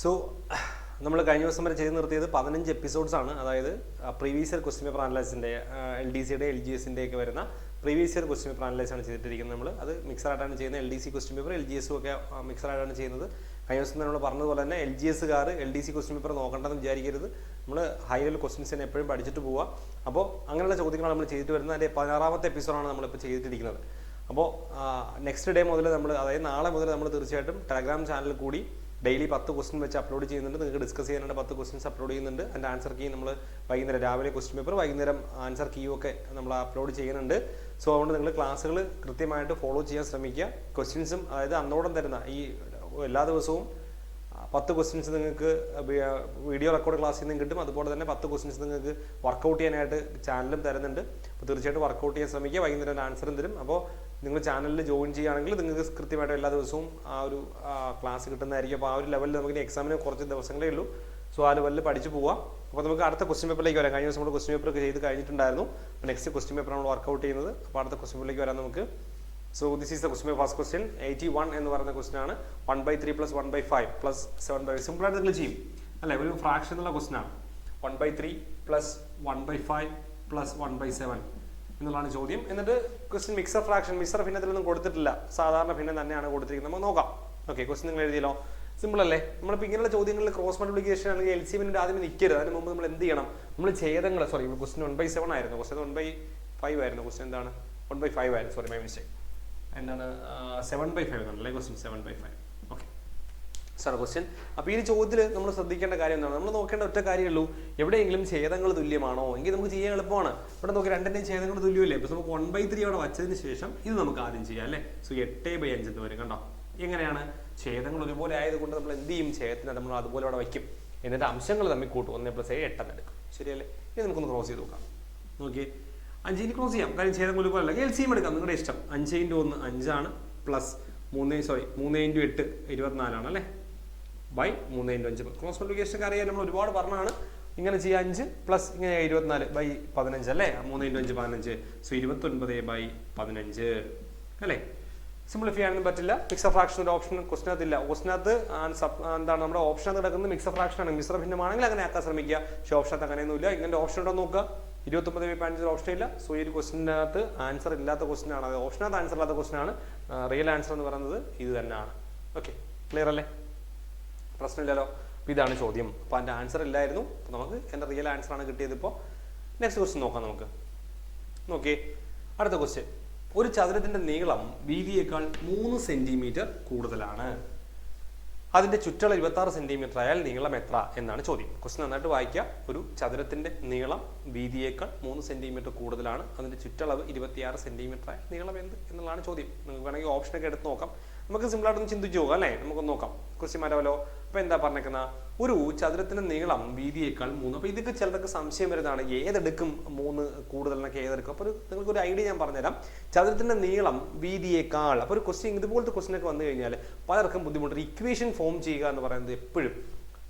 So നമ്മൾ കഴിഞ്ഞ ദിവസം വരെ ചെയ്ത് നിർത്തിയത് പതിനഞ്ച് എപ്പിസോഡ്സ് ആണ്. അതായത് പ്രീവിയസ് ഇയർ ക്വസ്റ്റ്യൻ പേപ്പർ അനലൈസിന്റെ എൽ ഡി സിയുടെ എൽ ജി എസിന്റെ ഒക്കെ വരുന്ന previous year question paper analyse ആണ് ചെയ്തിട്ടിരിക്കുന്നത് നമ്മൾ അത് മിക്സർ ആയിട്ടാണ് ചെയ്യുന്നത്. L D C question paper L G എസും ഒക്കെ മിക്സർ ആയിട്ടാണ് ചെയ്യുന്നത്. കഴിഞ്ഞ ദിവസം നമ്മൾ പറഞ്ഞതുപോലെ തന്നെ L G എസുകാർ L D C question paper നോക്കണ്ടെന്ന് വിചാരിക്കരുത്. നമ്മൾ ഹൈ ലെവൽ ക്വസ്റ്റ്യൻസ് തന്നെ എപ്പോഴും പഠിച്ചിട്ട് പോവുക അപ്പോൾ അങ്ങനെയുള്ള ചോദ്യങ്ങളാണ് നമ്മൾ ചെയ്തിട്ട് വരുന്നത് അതിന്റെ പതിനാറാമത്തെ എപ്പിസോഡാണ് നമ്മളിപ്പോൾ ചെയ്തിട്ടിരിക്കുന്നത്. അപ്പോൾ നെക്സ്റ്റ് ഡേ മുതൽ നമ്മൾ അതായത് നാളെ മുതൽ നമ്മൾ തീർച്ചയായിട്ടും ടെലഗ്രാം ചാനലിൽ കൂടി ഡെയിലി പത്ത് ക്വസ്റ്റ്യൻ വെച്ച് അപ്ലോഡ് ചെയ്യുന്നുണ്ട്. നിങ്ങൾക്ക് ഡിസ്കസ് ചെയ്യാനായിട്ട് പത്ത് ക്വസ്റ്റ്യൻസ് അപ്ലോഡ് ചെയ്യുന്നുണ്ട്. അതിന്റെ ആൻസർ കീ നമ്മൾ വൈകുന്നേരം രാവിലെ ക്വസ്റ്റ്യൻ പേപ്പർ വൈകുന്നേരം ആൻസർ കീയും ഒക്കെ നമ്മൾ അപ്ലോഡ് ചെയ്യുന്നുണ്ട്. സോ അതുകൊണ്ട് നിങ്ങൾ ക്ലാസ്സുകൾ കൃത്യമായിട്ട് ഫോളോ ചെയ്യാൻ ശ്രമിക്കുക. ക്വസ്റ്റ്യൻസും അതായത് അന്നോടം തരുന്ന ഈ എല്ലാ ദിവസവും പത്ത് ക്വസ്റ്റ്യൻസ് നിങ്ങൾക്ക് വീഡിയോ റെക്കോർഡ് ക്ലാസ്സിൽ നിന്നും കിട്ടും. അതുപോലെ തന്നെ പത്ത് ക്വസ്റ്റ്യൻസ് നിങ്ങൾക്ക് വർക്കൗട്ട് ചെയ്യാനായിട്ട് ചാനലും തരുന്നുണ്ട്. അപ്പോൾ തീർച്ചയായിട്ടും വർക്കൗട്ട് ചെയ്യാൻ ശ്രമിക്കുക. വൈകുന്നേരം ആൻസറും തരും. അപ്പോൾ നിങ്ങൾ ചാനലിൽ ജോയിൻ ചെയ്യുകയാണെങ്കിൽ നിങ്ങൾക്ക് കൃത്യമായിട്ട് എല്ലാ ദിവസവും ആ ഒരു ക്ലാസ് കിട്ടുന്നതായിരിക്കും. അപ്പോൾ ആ ഒരു ലെവലിൽ നമുക്ക് എക്സാമിന് കുറച്ച് ദിവസങ്ങളേ ഉള്ളൂ. സോ ആ ലെവലിൽ പഠിച്ചു പോവാം. അപ്പോൾ നമുക്ക് അടുത്ത ക്വസ്റ്റ്യൻ പേപ്പറിലേക്ക് വരാം. കഴിഞ്ഞ ദിവസം നമ്മൾ ക്വസ്റ്റ്യൻ പേപ്പർ ഒക്കെ ചെയ്ത് കഴിഞ്ഞിട്ടുണ്ടായിരുന്നു. അപ്പോൾ നെക്സ്റ്റ് ക്വസ്റ്റ്യൻ പേപ്പർ നമ്മൾ വർക്കൗട്ട് ചെയ്യുന്നത്. അപ്പോൾ അടുത്ത ക്വസ്റ്റ്യൻ പേപ്പറിലേക്ക് വരാം നമുക്ക്. So this is the question first question eighty one എന്ന് പറയുന്ന ക്വസ്റ്റ്യൻ ആണ്. One by three plus one by five plus seven by simple ആയിട്ട് നിങ്ങൾ ചെയ്യും. അല്ലേ? ഒരു ഫ്രാക്ഷൻ എന്നുള്ള ക്വസ്റ്റ്യൻ ആണ്. One by three plus one by five plus one by seven എന്നുള്ളതാണ് ചോദ്യം. എന്നിട്ട് ക്വസ്റ്റ്യൻ മിക്സർ ഫ്രാക്ഷൻ മിക്സർ ഭിന്നത്തിലൊന്നും കൊടുത്തിട്ടില്ല. സാധാരണ ഭിന്നം തന്നെയാണ് കൊടുത്തിരിക്കുന്നത്. നമുക്ക് നോക്കാം. ഓക്കെ ക്വസ്റ്റ്യൻ നിങ്ങൾ എഴുതിയല്ലോ. സിമ്പിൾ അല്ലേ? നമ്മളിപ്പോൾ ഇങ്ങനെയുള്ള ചോദ്യങ്ങളിൽ ക്രോസ് മൾട്ടിപ്ലിക്കേഷൻ അല്ലെങ്കിൽ എൽ സി മിന്റെ ആദ്യം നിൽക്കരുത് അതിന് മുമ്പ് നമ്മൾ എന്ത് ചെയ്യണം? നമ്മൾ ഛേദങ്ങൾ sorry question one by seven ആയിരുന്നു. ക്വസ്റ്റ്യൻ വൺ ബൈ ഫൈവ് ആയിരുന്നു. ക്വസ്റ്റ്യൻ എന്താണ്? വൺ ബൈ ഫൈവ് ആയിരുന്നു. സോറി മൈ മിസ്റ്റേക്ക് എന്താണ്? സെവൻ ബൈ ഫൈവ് എന്നല്ലേ question seven by five sir question അപ്പോൾ ഈ ചോദ്യത്തിൽ നമ്മൾ ശ്രദ്ധിക്കേണ്ട കാര്യം എന്താണ്? നമ്മൾ നോക്കേണ്ട ഒറ്റ കാര്യമുള്ളൂ. എവിടെയെങ്കിലും ഛേദങ്ങൾ തുല്യമാണോ? എങ്കിൽ നമുക്ക് ചെയ്യാൻ എളുപ്പമാണ്. ഇവിടെ നോക്കി രണ്ടിന്റെയും ഛേദങ്ങൾ തുല്യമല്ലേ? അപ്പോൾ നമുക്ക് വൺ ബൈ ത്രീ അവിടെ വച്ചതിന് ശേഷം ഇത് നമുക്ക് ആദ്യം ചെയ്യാം അല്ലേ? സോ എട്ട് ബൈ അഞ്ച് എന്ന് വരും കണ്ടോ? എങ്ങനെയാണ്? ഛേദങ്ങൾ ഒരുപോലെ ആയതുകൊണ്ട് നമ്മൾ എന്ത് ചെയ്യും? ഛേദത്തിന് നമ്മൾ അതുപോലെ അവിടെ വയ്ക്കും. എന്നിട്ട് അംശങ്ങൾ തമ്മിൽ കൂട്ടും. ഒന്ന് പ്ലസ് ഏഴ് എട്ടെന്ന് എടുക്കും ശരിയല്ലേ? ഇനി നമുക്കൊന്ന് ക്രോസ് ചെയ്ത് നോക്കാം. നോക്കിയേ. അഞ്ചിന് ക്രോസ് ചെയ്യാം. കാര്യം ഛേദം ഒരുപോലെ എൽ സിയും എടുക്കാം. നിങ്ങളുടെ ഇഷ്ടം. അഞ്ച് ഇന്റു ഒന്ന് അഞ്ചാണ്. പ്ലസ് മൂന്ന് സോറി മൂന്ന് ഇന്റു എട്ട് ഇരുപത്തിനാലാണ് അല്ലേ? ബൈ മൂന്ന് ഇന്റു അഞ്ച്. ക്രോസ് മൾട്ടിപ്ലിക്കേഷൻ അറിയാൻ നമ്മൾ ഒരുപാട് പറഞ്ഞാണ്. ഇങ്ങനെ ചെയ്യുക അഞ്ച് പ്ലസ് ഇങ്ങനെ ഇരുപത്തിനാല് ബൈ പതിനഞ്ച് അല്ലേ? മൂന്ന് ഇന്റു അഞ്ച് പതിനഞ്ച്. സോ ഇരുപത്തൊൻപത് ബൈ പതിനഞ്ച്. അല്ലേ? സിംപ്ലിഫൈ ആണെന്ന് പറ്റില്ല. മിക്സർ ഫ്രാക്ഷൻ ഒരു ഓപ്ഷൻ ക്വസ്റ്റിനകത്തില്ല ക്വസ്റ്റിനകത്ത് എന്താണ് നമ്മുടെ ഓപ്ഷനകത്ത് കിടക്കുന്നത് മിക്സർ ഫ്രാക്ഷൻ ആണ്. മിശ്ര ഭിന്നമാണെങ്കിൽ അങ്ങനെ ആക്കാൻ ശ്രമിക്കുക. പക്ഷേ ഓപ്ഷനകത്ത് അങ്ങനെയൊന്നുമില്ല. ഇങ്ങനെ ഓപ്ഷൻ ഉണ്ടോ നോക്കുക. ഇരുപത്തൊമ്പത് ബൈ പതിനഞ്ച് ഓപ്ഷൻ ഇല്ല. സോ ഈ ഒരു ക്വസ്റ്റിനകത്ത് ആൻസർ ഇല്ലാത്ത ക്വസ്റ്റൻ ആണ്. അത് ഓപ്ഷനകത്ത് ആൻസർ ഇല്ലാത്ത ക്വസ്റ്റൻ ആണ്. റിയൽ ആൻസർ എന്ന് പറയുന്നത് ഇത് തന്നെയാണ്. ഓക്കെ ക്ലിയർ അല്ലേ? പ്രശ്നമില്ലല്ലോ. അപ്പോൾ ഇതാണ് ചോദ്യം. അപ്പോൾ അതിന്റെ ആൻസർ ഇല്ലായിരുന്നു. അപ്പോൾ നമുക്ക് എന്റെ റിയൽ ആൻസർ ആണ് കിട്ടിയത് ഇപ്പോൾ നെക്സ്റ്റ് ക്വസ്റ്റ്യൻ നോക്കാം നമുക്ക്. നോക്കി അടുത്ത ക്വസ്റ്റ്യൻ ഒരു ചതുരത്തിന്റെ നീളം വീതിയേക്കാൾ മൂന്ന് സെന്റിമീറ്റർ കൂടുതലാണ്. അതിന്റെ ചുറ്റള ഇരുപത്തി ആറ് സെന്റിമീറ്റർ ആയാൽ നീളം എത്ര എന്നാണ് ചോദ്യം. ക്വസ്റ്റ്യൻ നന്നായിട്ട് വായിക്കുക ഒരു ചതുരത്തിന്റെ നീളം വീതിയേക്കാൾ മൂന്ന് സെന്റിമീറ്റർ കൂടുതലാണ്. അതിന്റെ ചുറ്റളവ് ഇരുപത്തിയാറ് സെന്റിമീറ്റർ ആയാൽ നീളം എന്ത് എന്നുള്ളതാണ് ചോദ്യം. നിങ്ങൾക്ക് വേണമെങ്കിൽ ഓപ്ഷനൊക്കെ എടുത്ത് നോക്കാം. നമുക്ക് സിമ്പിളായിട്ടൊന്ന് ചിന്തിച്ചു പോകാം അല്ലേ? നമുക്കൊന്ന് നോക്കാം. ക്വസ്റ്റ്യൻ മാറ്റാമല്ലോ അപ്പൊ എന്താ പറഞ്ഞേക്കുന്ന? ഒരു ചതുരത്തിന്റെ നീളം വീതിയേക്കാൾ മൂന്ന്. അപ്പൊ ഇതൊക്കെ ചിലതൊക്കെ സംശയം വരുന്നതാണ്. ഏതെടുക്കും മൂന്ന് കൂടുതൽ എന്നൊക്കെ ഏതെടുക്കും? അപ്പൊ നിങ്ങൾക്ക് ഒരു ഐഡിയ ഞാൻ പറഞ്ഞുതരാം. ചതുരത്തിന്റെ നീളം വീതിയേക്കാൾ. അപ്പൊ ഒരു ക്വസ്റ്റ്യൻ ഇതുപോലത്തെ ക്വസ്റ്റ്യൻ ഒക്കെ വന്നു കഴിഞ്ഞാൽ പലർക്കും ബുദ്ധിമുട്ട്. ഇക്വേഷൻ ഫോം ചെയ്യുക എന്ന് പറയുന്നത് എപ്പോഴും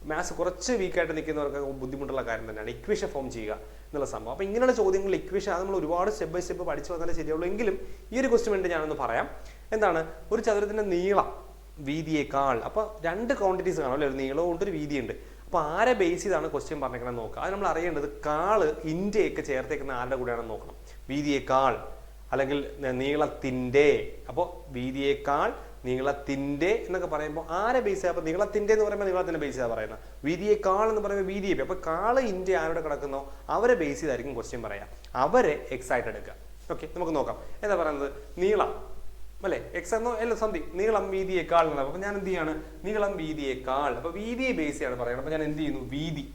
മാത്സ് കുറച്ച് വീക്കായിട്ട് നിൽക്കുന്നവർക്ക് ബുദ്ധിമുട്ടുള്ള കാര്യം തന്നെയാണ്. ഇക്വേഷൻ ഫോം ചെയ്യുക എന്നുള്ള സംഭവം. അപ്പോൾ ഇങ്ങനെയുള്ള ചോദ്യങ്ങൾ ഇക്വേഷൻ അത് നമ്മൾ ഒരുപാട് സ്റ്റെപ്പ് ബൈ സ്റ്റെപ്പ് പഠിച്ചു വന്നാലേ ശരിയുള്ളൂ എങ്കിലും ഈ ഒരു ക്വസ്റ്റ്യൻ വേണ്ടി ഞാനൊന്ന് പറയാം. എന്താണ്? ഒരു ചതുരത്തിന്റെ നീളം വീതിയേക്കാൾ. അപ്പോൾ രണ്ട് ക്വാണ്ടിറ്റീസ് കാണും അല്ലേ? ഒരു നീളവും ഉണ്ട് ഒരു വീതിയുണ്ട്. അപ്പോൾ ആരെ ബേസ് ചെയ്താണ് ക്വസ്റ്റ്യൻ പറഞ്ഞേക്കണം നോക്കുക. അത് നമ്മൾ അറിയേണ്ടത് കാൾ ഇന്റെയൊക്കെ ചേർത്തേക്കുന്ന ആരുടെ കൂടെയാണെന്ന് നോക്കണം. വീതിയേക്കാൾ അല്ലെങ്കിൽ നീളത്തിന്റെ. അപ്പോൾ വീതിയേക്കാൾ നീളത്തിന്റെ എന്നൊക്കെ പറയുമ്പോൾ ആരെ ബേസ് ചെയ്യുക അപ്പോൾ നീളത്തിന്റെ എന്ന് പറയുമ്പോൾ നീളത്തിന്റെ ബേസ് ചെയ്താണ് പറയുന്നത്. വീതിയേക്കാൾ എന്ന് പറയുമ്പോൾ വീതിയെ അപ്പോൾ കാൾ ഇന്ത്യ ആരോടെ കിടക്കുന്നോ? അവരെ ബേസ് ചെയ്തായിരിക്കും ക്വസ്റ്റ്യൻ പറയാം. അവരെ എക്സൈറ്റ് എടുക്കുക. ഓക്കെ നമുക്ക് നോക്കാം. എന്താ പറയുന്നത്? നീളം. അല്ലേ? എക്സ് എന്നോ അല്ല സന്ധി നീളം വീതിയേക്കാൾ എന്നാണ്. അപ്പോൾ ഞാൻ എന്ത് ചെയ്യാണ്? നീളം വീതിയേക്കാൾ. അപ്പൊ വീതിയെ ബേസ് ആണ് പറയുന്നത്. അപ്പൊ ഞാൻ എന്ത് ചെയ്യുന്നു? വീതി.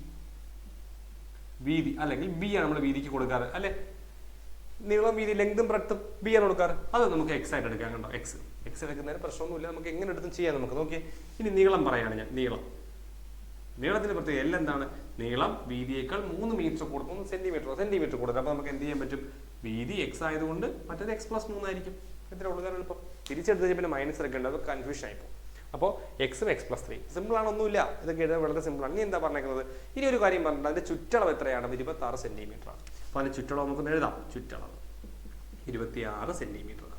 വീതി. അല്ലെങ്കിൽ ബി ആണ് നമ്മൾ വീതിക്ക് കൊടുക്കാറ്. അല്ലെ? നീളം വീതി ലെങ്തും ബ്രെഡ്ത്തും ബി ആണ് കൊടുക്കാറ്. അത് നമുക്ക് എക്സ് ആയിട്ട് എടുക്കാം കണ്ടോ? എക്സ് എക്സ് എടുക്കുന്നതിന് പ്രശ്നമൊന്നുമില്ല. നമുക്ക് എങ്ങനെ എടുത്തും ചെയ്യാം നമുക്ക്. നോക്കി ഇനി നീളം പറയാണ് ഞാൻ. നീളം. നീളത്തിന്റെ പ്രത്യേകത എല്ലാം എന്താണ്? നീളം വീതിയേക്കാൾ മൂന്ന് മീറ്റർ കൊടുക്കും മൂന്ന് സെന്റിമീറ്റർ സെന്റിമീറ്റർ കൂടുതൽ. അപ്പൊ നമുക്ക് എന്ത് ചെയ്യാൻ പറ്റും? വീതി എക്സ് ആയതുകൊണ്ട് മറ്റേത് എക്സ് പ്ലസ് മൂന്നായിരിക്കും. എത്ര ഉള്ളതാണ് എളുപ്പം തിരിച്ചെടുത്ത് പിന്നെ മൈനസ് എടുക്കേണ്ടത് അത് കൺഫ്യൂഷൻ ആയിപ്പോൾ അപ്പോൾ എക്സും എക്സ് പ്ലസ് ത്രീ സിമ്പിൾ ആണ്? ഒന്നുമില്ല. ഇതൊക്കെ എഴുതാൻ വളരെ സിമ്പിളാണ് ഇനി എന്താ പറഞ്ഞേക്കുന്നത്? ഇനി ഒരു കാര്യം പറഞ്ഞിട്ട് അതിന്റെ ചുറ്റളവ് എത്രയാണ്? ഇരുപത്തി ആറ് സെന്റിമീറ്റർ ആണ്. അപ്പോൾ അതിന്റെ ചുറ്റളവ് നമുക്ക് എഴുതാം. ചുറ്റളവ്. ഇരുപത്തിയാറ് സെന്റിമീറ്റർ ആണ്.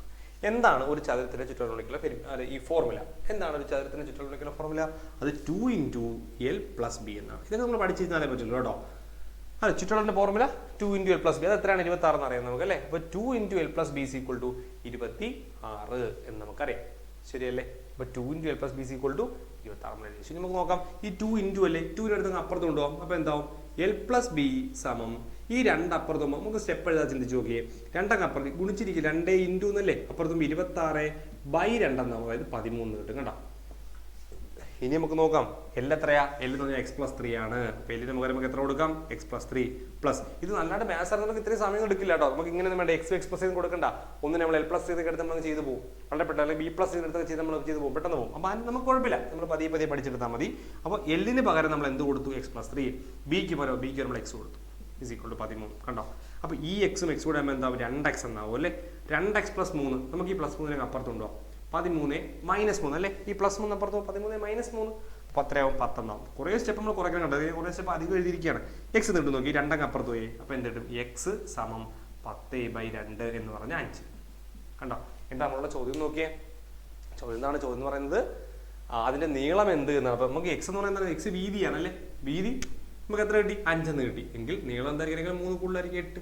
എന്താണ് ഒരു ചതുരത്തിന്റെ ചുറ്റളവിലേക്കുള്ള ഫെരി ഈ ഫോർമുല എന്താണ് ഒരു ചതുരത്തിന്റെ ചുറ്റളവിലേക്കുള്ള ഫോർമുല അത് two into L plus B എന്നാണ്. ഇതൊക്കെ നമ്മൾ പഠിച്ചിരുന്നാലേ പറ്റുള്ളൂ കേട്ടോ. അതെ ചുറ്റളവിന്റെ formula two into L plus B അത് എത്രയാണ്? ഇരുപത്തി ആറ് എന്ന് അറിയാം നമുക്ക് അല്ലേ? അപ്പോൾ two into L plus B equal to ഇരുപത്തി ആറ് എന്ന് നമുക്കറിയാം. ശരിയല്ലേ? അപ്പോൾ two into L plus B equal to ഇരുപത്തി ആറ് എഴുതി. ശരി നമുക്ക് നോക്കാം. ഈ ടു ഇന്റു അല്ലേ ടൂവിന്റെ അടുത്ത് അപ്പുറത്ത് കൊണ്ടുപോകാം. അപ്പോൾ എന്താവും? എൽ പ്ലസ് ബി സമം ഈ രണ്ട് അപ്പുറത്തും നമുക്ക് സ്റ്റെപ്പ് എഴുതാൻ ചിന്തിച്ച് നോക്കിയേ. രണ്ടങ്ങ് അപ്പുറത്ത് ഗുണിച്ചിരിക്കും. രണ്ടേ ഇന്റു എന്നല്ലേ? അപ്പുറത്തും ഇരുപത്തി ആറ് ബൈ രണ്ടെന്നാവും. അതായത് പതിമൂന്ന് കിട്ടും കണ്ടോ? ഇനി നമുക്ക് നോക്കാം. എൽ എത്രയാ? എൽ എന്ന് പറഞ്ഞാൽ എക്സ് പ്ലസ് ത്രീ ആണ്. അപ്പൊ എല്ലിന് നമുക്ക് നമുക്ക് എത്ര കൊടുക്കാം? എക്സ് പ്ലസ് ത്രീ പ്ലസ് ഇത് നല്ലതായിട്ട് മാത്സ് ആയിരുന്നു നമുക്ക് ഇത്രയും സമയം എടുക്കില്ല കേട്ടോ. നമുക്ക് ഇങ്ങനെ വേണ്ട. എക്സ് എക്സ് പ്ലസ് കൊടുക്കണ്ട. ഒന്ന് നമ്മൾ എൽ പ്ലസ് ചെയ്തൊക്കെ എടുത്ത് നമ്മൾ ചെയ്തു പോകും. വളരെ പെട്ടെന്ന് അല്ലെങ്കിൽ ബി പ്ലസ് എടുത്ത് ചെയ്ത് നമ്മൾ ചെയ്തു പോകും. പെട്ടെന്ന് പോകും. അപ്പോൾ അതിന് നമുക്ക് കുഴപ്പമില്ല. നമ്മൾ പതിയെ പതിയെ പഠിച്ചെടുത്താൽ മതി. അപ്പോൾ എല്ലിന് പകരം നമ്മൾ എന്ത് കൊടുത്തു? എക്സ് പ്ലസ് ത്രീ ബിക്ക് പകരം ബിക്ക് നമ്മൾ എക്സ് കൊടുത്തു. ഇസ് ഈക്വൾ ടു പതിമൂന്ന്. കണ്ടോ? അപ്പോൾ ഈ എക്സും എക്സ് കൂടെ ആകുമ്പോൾ എന്താവും? രണ്ട് എക്സ് എന്നാവും അല്ലേ? രണ്ട് എക്സ് പ്ലസ് മൂന്ന്. നമുക്ക് ഈ പ്ലസ് മൂന്നിനൊക്കെ അപ്പുറത്തുണ്ടോ പതിമൂന്ന് മൈനസ് മൂന്ന് അല്ലേ? ഈ പ്ലസ് മൂന്ന് അപ്പുറത്ത് പതിമൂന്ന് മൈനസ് മൂന്ന്. പത്രയാവും പത്തൊന്നാവും കുറേ സ്റ്റെപ്പ് നമ്മൾ കുറയ്ക്കാൻ കണ്ടത് കുറേ സ്റ്റെപ്പ് അധികം എഴുതിയിരിക്കുകയാണ്. എക്സ് നീട്ടു നോക്കി. രണ്ടങ്ങ് അപ്പുറത്ത് പോയി. അപ്പോൾ എന്ത് കിട്ടും? എക്സ് സമം പത്ത് ബൈ രണ്ട് എന്ന് പറഞ്ഞ അഞ്ച്. കണ്ടോ? എന്താ നമ്മളുടെ ചോദ്യം നോക്കിയേ? ചോദ്യം എന്താണ്? ചോദ്യം എന്ന് പറയുന്നത് അതിന്റെ നീളം എന്ത് എന്നാണ്. അപ്പൊ നമുക്ക് എക്സ് എന്ന് പറയുന്നത് എക്സ് വീതിയാണ് അല്ലേ? വീതി നമുക്ക് എത്ര കിട്ടി? അഞ്ചെന്ന് കിട്ടി. എങ്കിൽ നീളം എന്തായിരിക്കും? മൂന്ന് കൂടുതലായിരിക്കും എട്ട്.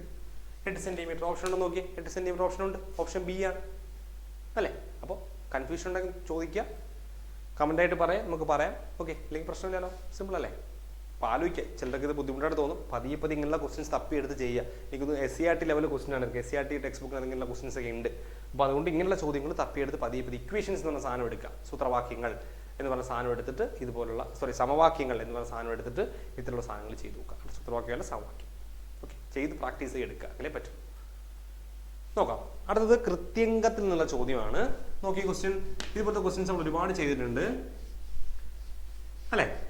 എട്ട് സെന്റിമീറ്റർ ഓപ്ഷൻ ഉണ്ട് നോക്കിയേ. എട്ട് സെന്റിമീറ്റർ ഓപ്ഷൻ ഉണ്ട്. ഓപ്ഷൻ ബി ആണ്. അല്ലേ? അപ്പോൾ കൺഫ്യൂഷൻ ഉണ്ടെങ്കിൽ ചോദിക്കുക. കമന്റ് ആയിട്ട് പറയാം നമുക്ക് പറയാം. ഓക്കെ അല്ലെങ്കിൽ പ്രശ്നമില്ലല്ലോ. സിമ്പിൾ അല്ലേ? അപ്പോൾ ആലോചിക്കുക. ചിലർക്ക് ഇത് ബുദ്ധിമുട്ടായിട്ട് തോന്നും. പതിയെ പതി ഇങ്ങനെയുള്ള ക്വസ്റ്റ്യൻസ് തപ്പി എടുത്ത് ചെയ്യുക. എനിക്കൊന്ന് S C R T level question ആണ്. S C R T text ബുക്കിൽ ഇങ്ങനെയുള്ള ക്വസ്റ്റൻസ് ഒക്കെ ഉണ്ട്. അപ്പോൾ അതുകൊണ്ട് ഇങ്ങനെയുള്ള ചോദ്യങ്ങൾ തപ്പിയെടുത്ത് പതിയെ പതി ഇക്വേഷൻസ് എന്ന് പറഞ്ഞ സാധനം എടുക്കുക. സൂത്രവാക്യങ്ങൾ എന്ന് പറഞ്ഞ സാധനം എടുത്തിട്ട് ഇതുപോലുള്ള സോറി സമവാക്യങ്ങൾ എന്ന് പറഞ്ഞ സാധനം എടുത്തിട്ട് ഇത്തരമുള്ള സാധനങ്ങൾ ചെയ്ത് നോക്കുക. സൂത്രവാക്യങ്ങളുടെ സമവാക്യം. ഓക്കെ ചെയ്ത് പ്രാക്ടീസ് ചെയ്തെടുക്കുക അങ്ങനെ പറ്റും? നോക്കാം. അടുത്തത് കൃത്യങ്കത്തിൽ നിന്നുള്ള ചോദ്യമാണ്. നോക്കി ക്വസ്റ്റ്യൻ ഇതുപോലത്തെ ക്വസ്റ്റ്യൻസ് നമ്മൾ ഒരുപാട് ചെയ്തിട്ടുണ്ട്. അല്ലേ?